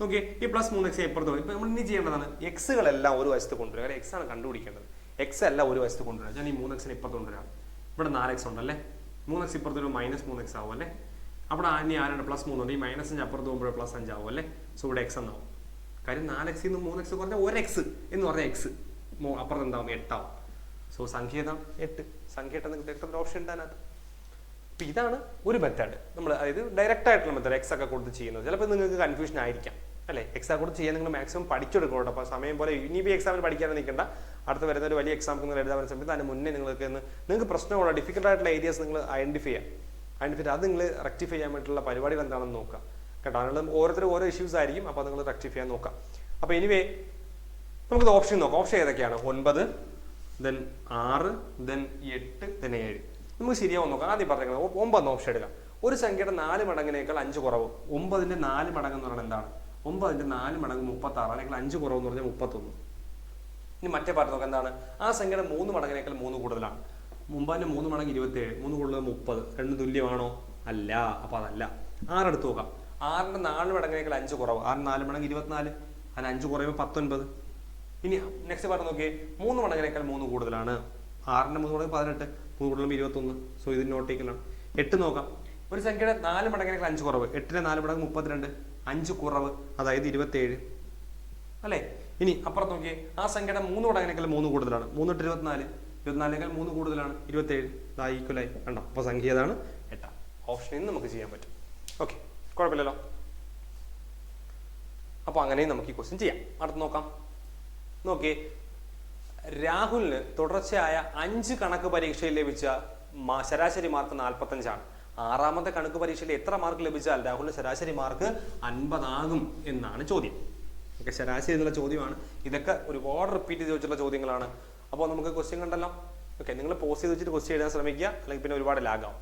നോക്കി ഈ പ്ലസ് മൂന്ന് എക്സ് എപ്പുറത്ത് ഇപ്പൊ നമ്മൾ ഇനി ചെയ്യേണ്ടതാണ് എക്സുകളെല്ലാം ഒരു വശത്ത് കൊണ്ടുവരിക കാരണം എക്സ് ആണ് കണ്ടുപിടിക്കേണ്ടത്. എക്സ് അല്ല ഒരു വശത്ത് കൊണ്ടുവരാം. ഞാൻ ഈ മൂന്ന് എക്സിന് ഇപ്പുറത്ത് കൊണ്ടുവരാം. ഇവിടെ നാല് എക്സ് ഉണ്ടല്ലേ മൂന്ന് എക്സ് ഇപ്പുറത്ത് ഒരു മൈനസ് മൂന്ന് എക്സ് ആവും അല്ലേ? അവിടെ ഇനി ആരാണ് പ്ലസ് മൂന്നുണ്ട് ഈ മൈനസ് അഞ്ച് അപ്പുറത്ത് പോകുമ്പോൾ പ്ലസ് അഞ്ച് ആവും അല്ലേ? സോ ഇവിടെ എക്സ് എന്നാവും. കാര്യം നാല് നിന്ന് മൂന്ന് എക്സ് കുറഞ്ഞാൽ ഒരു എക്സ് എന്ന് പറഞ്ഞാൽ എക്സ് അപ്പുറത്ത് എന്താവും? എട്ടാവും. സോ സംഖ്യ ഏതാണ് എട്ട്. സംഖ്യ എട്ട് നിങ്ങൾക്ക് എട്ട് ഓപ്ഷൻ ഉണ്ട് അതിനകത്ത് അപ്പൊ ഇതാണ് ഒരു മെത്തേഡ് നമ്മൾ അതായത് ഡയറക്റ്റ് ആയിട്ടുള്ള മെത്തേഡ് എക്സ് ഒക്കെ കൊടുത്ത് ചെയ്യുന്നത്. ചിലപ്പോൾ നിങ്ങൾക്ക് കൺഫ്യൂഷൻ ആയിരിക്കാം. അല്ലേ? എക്സ് ആ കൊടുത്ത് ചെയ്യാൻ നിങ്ങൾ മാക്സിമം പഠിച്ചെടുക്കണം അപ്പോൾ സമയം പോലെ ഇനി ഇനിയിപ്പോൾ എക്സാമിന് പഠിക്കാൻ നിൽക്കേണ്ട. അടുത്ത് വരുന്ന ഒരു വലിയ എക്സാം നിങ്ങൾ എഴുതാൻ സമയത്ത് അതിന് മുന്നേ നിങ്ങൾക്ക് ഇന്ന് നിങ്ങൾക്ക് പ്രശ്നമുള്ള ഡിഫിക്കൽട്ട് ആയിട്ടുള്ള ഏരിയസ് നിങ്ങൾ ഐഡന്റിഫൈ ചെയ്യാം. ഐഡന്റിഫൈ അത് നിങ്ങൾ റെക്ടിഫൈ ചെയ്യാൻ വേണ്ടിയിട്ടുള്ള പരിപാടികൾ എന്താണെന്ന് നോക്കുക. കേട്ടോ? അതിനുള്ള ഓരോരുത്തരും ഓരോ ഇഷ്യൂസ് ആയിരിക്കും. അപ്പോൾ നിങ്ങൾ റെക്ടിഫൈ ചെയ്യാൻ നോക്കാം അപ്പോൾ എനിവേ നമുക്ക് ഓപ്ഷൻ നോക്കാം. ഓപ്ഷൻ ഏതൊക്കെയാണ്? ഒൻപത് ദെൻ ആറ് ദെൻ എട്ട് ദെൻ ഏഴ്. നമുക്ക് ശരിയാവും നോക്കാം. ആദ്യം പറഞ്ഞേക്കുന്നത് ഒമ്പത് ഓപ്ഷൻ എടുക്കാം. ഒരു സംഖ്യയുടെ നാല് മടങ്ങിനേക്കാൾ അഞ്ച് കുറവ്. ഒമ്പതിന്റെ നാല് മടങ്ങ് എന്ന് പറഞ്ഞാൽ എന്താണ്? ഒമ്പതിന്റെ നാല് മടങ്ങ് മുപ്പത്തി ആറ് അല്ലെങ്കിൽ അഞ്ച് കുറവ് എന്ന് പറഞ്ഞാൽ മുപ്പത്തൊന്ന്. ഇനി മറ്റേ പാർട്ട് നോക്കാം. എന്താണ്? ആ സംഖ്യയുടെ മൂന്ന് മടങ്ങിനേക്കാൾ മൂന്ന് കൂടുതലാണ്. മുമ്പതിന്റെ മൂന്ന് മടങ്ങ് ഇരുപത്തി ഏഴ് മൂന്ന് കൂടുതൽ മുപ്പത്. രണ്ട് തുല്യമാണോ? അല്ല. അപ്പൊ അതല്ല. ആറെടുത്ത് നോക്കാം. ആറിന്റെ നാല് മടങ്ങിനേക്കാൾ അഞ്ച് കുറവ്. ആറിന് നാല് മടങ്ങ് ഇരുപത്തിനാല്. അതിന് അഞ്ച് കുറയുമ്പോൾ പത്തൊൻപത്. ഇനി നെക്സ്റ്റ് പാർട്ട് നോക്കിയേ. മൂന്ന് മടങ്ങിനേക്കാൾ മൂന്ന് കൂടുതലാണ്. ആറിന്റെ മൂന്ന് മടങ്ങ് പതിനെട്ട് മൂന്ന് കൂടുതലും ഇരുപത്തൊന്ന്. സോ ഇത് നോട്ടിക്കലാണ് എട്ട് നോക്കാം. ഒരു സംഖ്യയുടെ നാല് മടങ്ങിനേക്കാൾ അഞ്ച് കുറവ്. എട്ടിന്റെ നാല് മടങ്ങ് മുപ്പത്തിരണ്ട് അഞ്ച് കുറവ് അതായത് ഇരുപത്തേഴ്. അല്ലേ? ഇനി അപ്പുറത്ത് നോക്കിയേ. ആ സംഖ്യയുടെ മൂന്ന് മടങ്ങിനേക്കാൾ മൂന്ന് കൂടുതലാണ്. മൂന്നിട്ട് ഇരുപത്തിനാല്. ഇരുപത്തിനാലിനേക്കാൾ മൂന്ന് കൂടുതലാണ്. ഇരുപത്തേഴ്. ഇതാ ഈക്വലായി കണ്ടോ? അപ്പോൾ സംഖ്യ ഏതാണ്? എട്ടാം. ഓപ്ഷനിൽ നിന്ന് നമുക്ക് ചെയ്യാൻ പറ്റും. ഓക്കെ കുഴപ്പമില്ലല്ലോ. അപ്പോൾ അങ്ങനെയും നമുക്ക് ഈ ക്വസ്റ്റ്യൻ ചെയ്യാം. അടുത്ത് നോക്കാം. നോക്കിയേ രാഹുലിന് തുടർച്ചയായ അഞ്ച് കണക്ക് പരീക്ഷയിൽ ലഭിച്ച ശരാശരി മാർക്ക് നാൽപ്പത്തഞ്ചാണ്. ആറാമത്തെ കണക്ക് പരീക്ഷയിൽ എത്ര മാർക്ക് ലഭിച്ചാൽ രാഹുലിന് ശരാശരി മാർക്ക് അൻപതാകും എന്നാണ് ചോദ്യം. ഓക്കെ ശരാശരി എന്നുള്ള ചോദ്യമാണ്. ഇതൊക്കെ ഒരുപാട് റിപ്പീറ്റ് ചെയ്ത് ചോദ്യങ്ങളാണ്. അപ്പോൾ നമുക്ക് ക്വസ്റ്റ്യൻ കണ്ടല്ലോ. ഓക്കെ നിങ്ങൾ പോസ്റ്റ് ചെയ്ത് വെച്ചിട്ട് ക്വസ്റ്റ്യൻ എഴുതാൻ ശ്രമിക്കുക. അല്ലെങ്കിൽ പിന്നെ ഒരുപാട് ലാഗാവും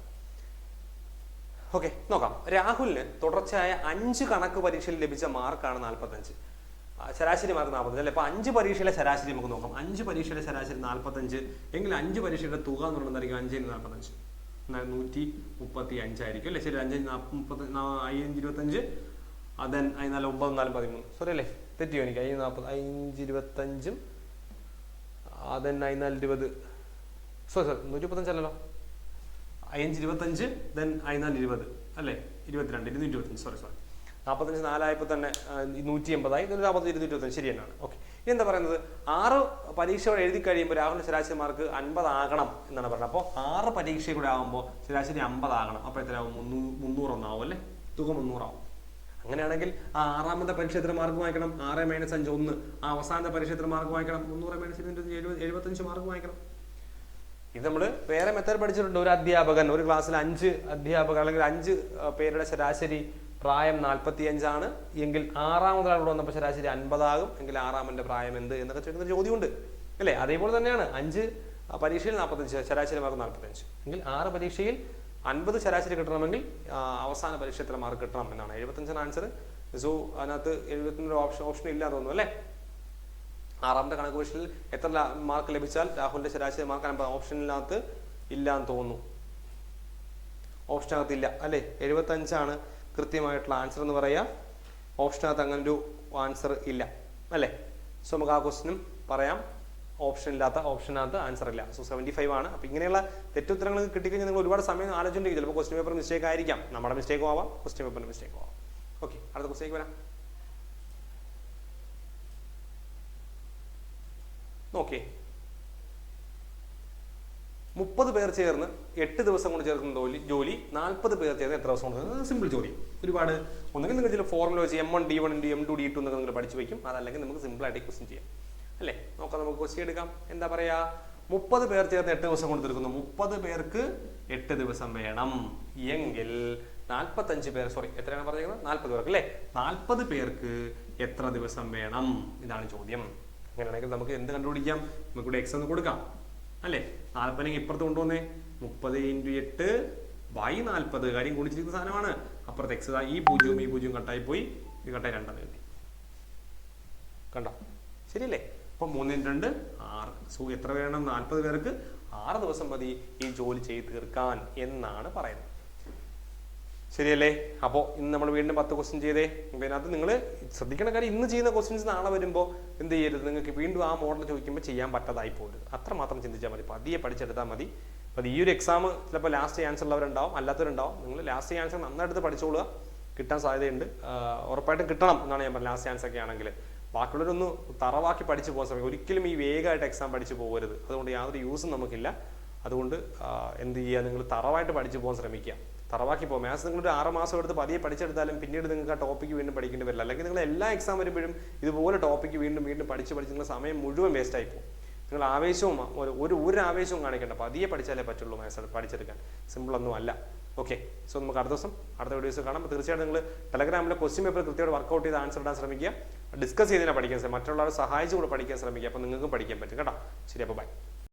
ഓക്കെ നോക്കാം. രാഹുലിന് തുടർച്ചയായ അഞ്ച് കണക്ക് പരീക്ഷയിൽ ലഭിച്ച മാർക്കാണ് നാൽപ്പത്തഞ്ച്. ശരാശരി മാർക്ക് നാൽപ്പത്തഞ്ച് അല്ലെ? അപ്പൊ അഞ്ച് പരീക്ഷയിലെ ശരാശരി നമുക്ക് നോക്കാം. അഞ്ച് പരീക്ഷയിലെ ശരാശരി നാൽപ്പത്തഞ്ച് എങ്കിൽ അഞ്ച് പരീക്ഷയുടെ തുക എന്ന് പറയുന്നതായിരിക്കും അഞ്ചിന് നാൽപ്പത്തഞ്ച് നൂറ്റി മുപ്പത്തി അഞ്ചായിരിക്കും അല്ലേ? ശരി അഞ്ച് മുപ്പത്തി അയ്യഞ്ച് ഇരുപത്തഞ്ച്. അതൻ അതിനാല് ഒമ്പത് നാലും പതിമൂന്ന്. സോറി അല്ലേ? തെറ്റിയോ എനിക്ക്? അയ്യ നാൽപ്പത് അഞ്ച് ഇരുപത്തഞ്ചും. അതൻ അതിനാല് ഇരുപത്. സോറി സോറി നൂറ്റി മുപ്പത്തഞ്ചല്ലല്ലോ അഞ്ച് ഇരുപത്തഞ്ച് ദെൻ അതിനാല് ഇരുപത്. അല്ലേ? ഇരുപത്തിരണ്ട് ഇരുന്നൂറ്റി ഇരുപത്തഞ്ച്. സോറി സോറി നാൽപ്പത്തഞ്ച് നാലായപ്പോൾ തന്നെ നൂറ്റി എൺപതായി ഇതൊരു നാൽപ്പത്തി ഇരുന്നൂറ്റി ഇരുപത്തഞ്ച്. ശരി തന്നെയാണ് ഓക്കെ. ഇനി എന്താ പറയുന്നത്? ആറ് പരീക്ഷയോടെ എഴുതി കഴിയുമ്പോൾ രാഹുലിന്റെ ശരാശരി മാർക്ക് അൻപതാകണം എന്നാണ് പറയുന്നത് അപ്പോൾ ആറ് പരീക്ഷ കൂടെ ആകുമ്പോൾ ശരാശരി അമ്പതാകണം അപ്പോൾ എത്രയാവും? മുന്നൂ മുന്നൂറൊന്നാവും അല്ലേ? തുക മുന്നൂറാവും. അങ്ങനെയാണെങ്കിൽ ആ ആറാമത്തെ പരീക്ഷ എത്ര മാർക്ക് വാങ്ങിക്കണം ആറ് മൈനസ് അഞ്ച് ഒന്ന്. ആ അവസാനത്തെ പരീക്ഷ എത്ര മാർക്ക് വാങ്ങിക്കണം മുന്നൂറ് മൈനസ് ഇരുന്നൂറ്റി എഴുപത് എഴുപത്തഞ്ച് മാർക്ക് വാങ്ങിക്കണം ഇത് നമ്മൾ വേറെ മെത്തേഡ് പഠിച്ചിട്ടുണ്ട്. ഒരു അധ്യാപകൻ ഒരു ക്ലാസ്സിൽ അഞ്ച് അധ്യാപകർ അല്ലെങ്കിൽ അഞ്ച് പേരുടെ ശരാശരി പ്രായം നാൽപ്പത്തി അഞ്ചാണ് എങ്കിൽ ആറാമത് ആളോട് വന്നപ്പോൾ ശരാശരി അൻപതാകും. എങ്കിൽ ആറാമന്റെ പ്രായം എന്ത് എന്നൊക്കെ ചോദിക്കുന്ന ഒരു ചോദ്യമുണ്ട്. അല്ലേ? അതേപോലെ തന്നെയാണ്. അഞ്ച് പരീക്ഷയിൽ നാൽപ്പത്തഞ്ച് ശരാശരി മാർക്ക് നാൽപ്പത്തഞ്ച് എങ്കിൽ ആറ് പരീക്ഷയിൽ അൻപത് ശരാശരി കിട്ടണമെങ്കിൽ അവസാന പരീക്ഷ എത്ര മാർക്ക് കിട്ടണം എന്നാണ്. എഴുപത്തഞ്ചാണ് ആൻസർ സോ അതിനകത്ത് എഴുപത്തിന്റെ ഓപ്ഷൻ ഓപ്ഷൻ ഇല്ല തോന്നുന്നു അല്ലേ? ആറാമത്തെ കണക്ക് പരീക്ഷയിൽ എത്ര മാർക്ക് ലഭിച്ചാൽ രാഹുലിന്റെ ശരാശരി മാർക്ക് അൻപത്. ഓപ്ഷനിനകത്ത് ഇല്ല എന്ന് തോന്നുന്നു. ഓപ്ഷനകത്ത് ഇല്ല അല്ലേ? എഴുപത്തഞ്ചാണ് കൃത്യമായിട്ടുള്ള ആൻസർ എന്ന് പറയാം ഓപ്ഷനകത്ത് അങ്ങനെ ഒരു ആൻസർ ഇല്ല. അല്ലേ? സോ നമുക്ക് ആ ക്വസ്റ്റിനും പറയാം. ഓപ്ഷൻ ഇല്ലാത്ത ഓപ്ഷനകത്ത് ആൻസർ ഇല്ല. സോ സെവന്റി ഫൈവ് ആണ്. അപ്പോൾ ഇങ്ങനെയുള്ള തെറ്റുത്തരങ്ങൾ കിട്ടിക്കഴിഞ്ഞാൽ നിങ്ങൾ ഒരുപാട് സമയം ആലോചിച്ചിട്ടുണ്ടെങ്കിൽ ചിലപ്പോൾ ക്വസ്റ്റ്യൻ പേപ്പർ മിസ്റ്റേക്ക് ആയിരിക്കാം. നമ്മുടെ മിസ്റ്റേക്കും ആവാം ക്വസ്റ്റ്യൻ പേപ്പറിന്റെ മിസ്റ്റേക്കും ആവാം. ഓക്കെ അടുത്ത ക്വസ്റ്റേക്ക് വരാം. നോക്കേ മുപ്പത് പേർ ചേർന്ന് എട്ട് ദിവസം കൊണ്ട് ചേർക്കുന്ന ജോലി ജോലി നാൽപ്പത് പേർ ചേർന്ന് എത്ര ദിവസം കൊണ്ട് സിമ്പിൾ ജോലി. ഒരുപാട് ഒന്നുകിൽ നിങ്ങൾ ചില ഫോർമുല വെച്ച് M one D one D M two D two എന്നൊക്കെ നിങ്ങൾ പഠിച്ചു വയ്ക്കും അതല്ലെങ്കിൽ നമുക്ക് സിമ്പിൾ ആയിട്ട് ക്വസ്റ്റ്യൻ ചെയ്യാം. അല്ലേ? നോക്കാം നമുക്ക് ക്വസ്റ്റ്യൻ എടുക്കാം. എന്താ പറയാ? മുപ്പത് പേർ ചേർന്ന് എട്ട് ദിവസം കൊണ്ട് തീർക്കുന്നു. മുപ്പത് പേർക്ക് എട്ട് ദിവസം വേണം. എങ്കിൽ നാൽപ്പത്തഞ്ച് പേർ സോറി എത്രയാണ് പറഞ്ഞിരിക്കുന്നത് നാൽപ്പത് പേർക്ക് അല്ലേ? നാൽപ്പത് പേർക്ക് എത്ര ദിവസം വേണം? ഇതാണ് ചോദ്യം. അങ്ങനെയാണെങ്കിൽ നമുക്ക് എന്ത് കണ്ടുപിടിക്കാം? നമുക്കിവിടെ എക്സ് ഒന്ന് കൊടുക്കാം. അല്ലേ? നാൽപ്പതിനെങ്കിൽ ഇപ്പുറത്ത് കൊണ്ടുവന്നേ. മുപ്പത് ഇന്റു എട്ട് ബൈ നാൽപ്പത് കാര്യം ഗുണിച്ചിരിക്കുന്ന സാധനമാണ്. അപ്പുറത്ത് എക്സ് ഈ പൂജ്യവും ഈ പൂജ്യവും കട്ടായി പോയി. ഈ കട്ടായി രണ്ടെന്ന് കിട്ടി. കണ്ടോ? ശരിയല്ലേ? അപ്പൊ മൂന്നിന് രണ്ട് ആറ്. സോ എത്ര വേണം? നാൽപ്പത് പേർക്ക് ആറ് ദിവസം മതി ഈ ജോലി ചെയ്ത് തീർക്കാൻ എന്നാണ് പറയുന്നത്. ശരിയല്ലേ? അപ്പോൾ ഇന്ന് നമ്മൾ വീണ്ടും പത്ത് ക്വസ്റ്റ്യൻ ചെയ്തേ. പിന്നെ അത് നിങ്ങൾ ശ്രദ്ധിക്കേണ്ട കാര്യം ഇന്ന് ചെയ്യുന്ന ക്വസ്റ്റ്യൻസ് നാളെ വരുമ്പോൾ എന്ത് ചെയ്യരുത്? നിങ്ങൾക്ക് വീണ്ടും ആ മോഡൽ ചോദിക്കുമ്പോൾ ചെയ്യാൻ പറ്റാതായി അത്ര മാത്രം ചിന്തിച്ചാൽ മതി. പതിയെ പഠിച്ചെടുത്താൽ മതി. അപ്പോൾ ഈ ഒരു എക്സാം ചിലപ്പോൾ ലാസ്റ്റ് ആൻസർ ഉള്ളവരുണ്ടാവും അല്ലാത്തവരുണ്ടാവും. നിങ്ങൾ ലാസ്റ്റ് ആൻസർ നന്നായിട്ട് പഠിച്ചോളുക. കിട്ടാൻ സാധ്യതയുണ്ട്. ഉറപ്പായിട്ടും കിട്ടണം എന്നാണ് ഞാൻ പറഞ്ഞത്. ലാസ്റ്റ് ആൻസർ ഒക്കെ ആണെങ്കിൽ ബാക്കിയുള്ളവരൊന്ന് തറവാക്കി പഠിച്ചു പോകാൻ ശ്രമിക്കും. ഒരിക്കലും ഈ വേഗമായിട്ട് എക്സാം പഠിച്ചു പോകരുത്. അതുകൊണ്ട് യാതൊരു യൂസും നമുക്കില്ല. അതുകൊണ്ട് എന്ത് ചെയ്യുക? നിങ്ങൾ തറവായിട്ട് പഠിച്ചു പോകാൻ ശ്രമിക്കുക. തറവാക്കി പോകും. മാത്സ് നിങ്ങൾ ഒരു ആറ് മാസം എടുത്ത് പതിയെ പഠിച്ചെടുത്താലും പിന്നീട് നിങ്ങൾക്ക് ആ ടോപ്പിക്ക് വീണ്ടും പഠിക്കേണ്ടി വരില്ല. അല്ലെങ്കിൽ നിങ്ങൾ എല്ലാ എക്സാം വരുമ്പോഴും ഇതുപോലെ ടോപ്പിക്ക് വീണ്ടും വീണ്ടും പഠിച്ച് പഠിച്ച് നിങ്ങളുടെ സമയം മുഴുവൻ വേസ്റ്റ് ആയി പോകും. നിങ്ങൾ ആവേശവും ഒരു ഒരു ആവേശവും കാണിക്കേണ്ട. പതിയെ പഠിച്ചാലേ പറ്റുള്ളൂ മാത്സ് പഠിച്ചെടുക്കാൻ. സിമ്പിൾ ഒന്നും അല്ല. ഓക്കെ സോ നമുക്ക് അടുത്ത ദിവസം അടുത്ത വീഡിയോസ് കാണാം. തീർച്ചയായിട്ടും നിങ്ങൾ ടെലഗ്രാമിലെ ക്വസ്റ്റ്യൻ പേപ്പർ കൃത്യമായിട്ട് വർക്കൗട്ട് ചെയ്ത് ആൻസർ ഇടാൻ ശ്രമിക്കുക. ഡിസ്കസ് ചെയ്തതിനെ പഠിക്കാൻ ശ്രമിക്കുക. മറ്റുള്ളവരെ സഹായിച്ചു കൂടെ പഠിക്കാൻ ശ്രമിക്കുക. അപ്പോൾ നിങ്ങൾക്കും പഠിക്കാൻ പറ്റും. കേട്ടോ? ശരി അപ്പോൾ ബൈ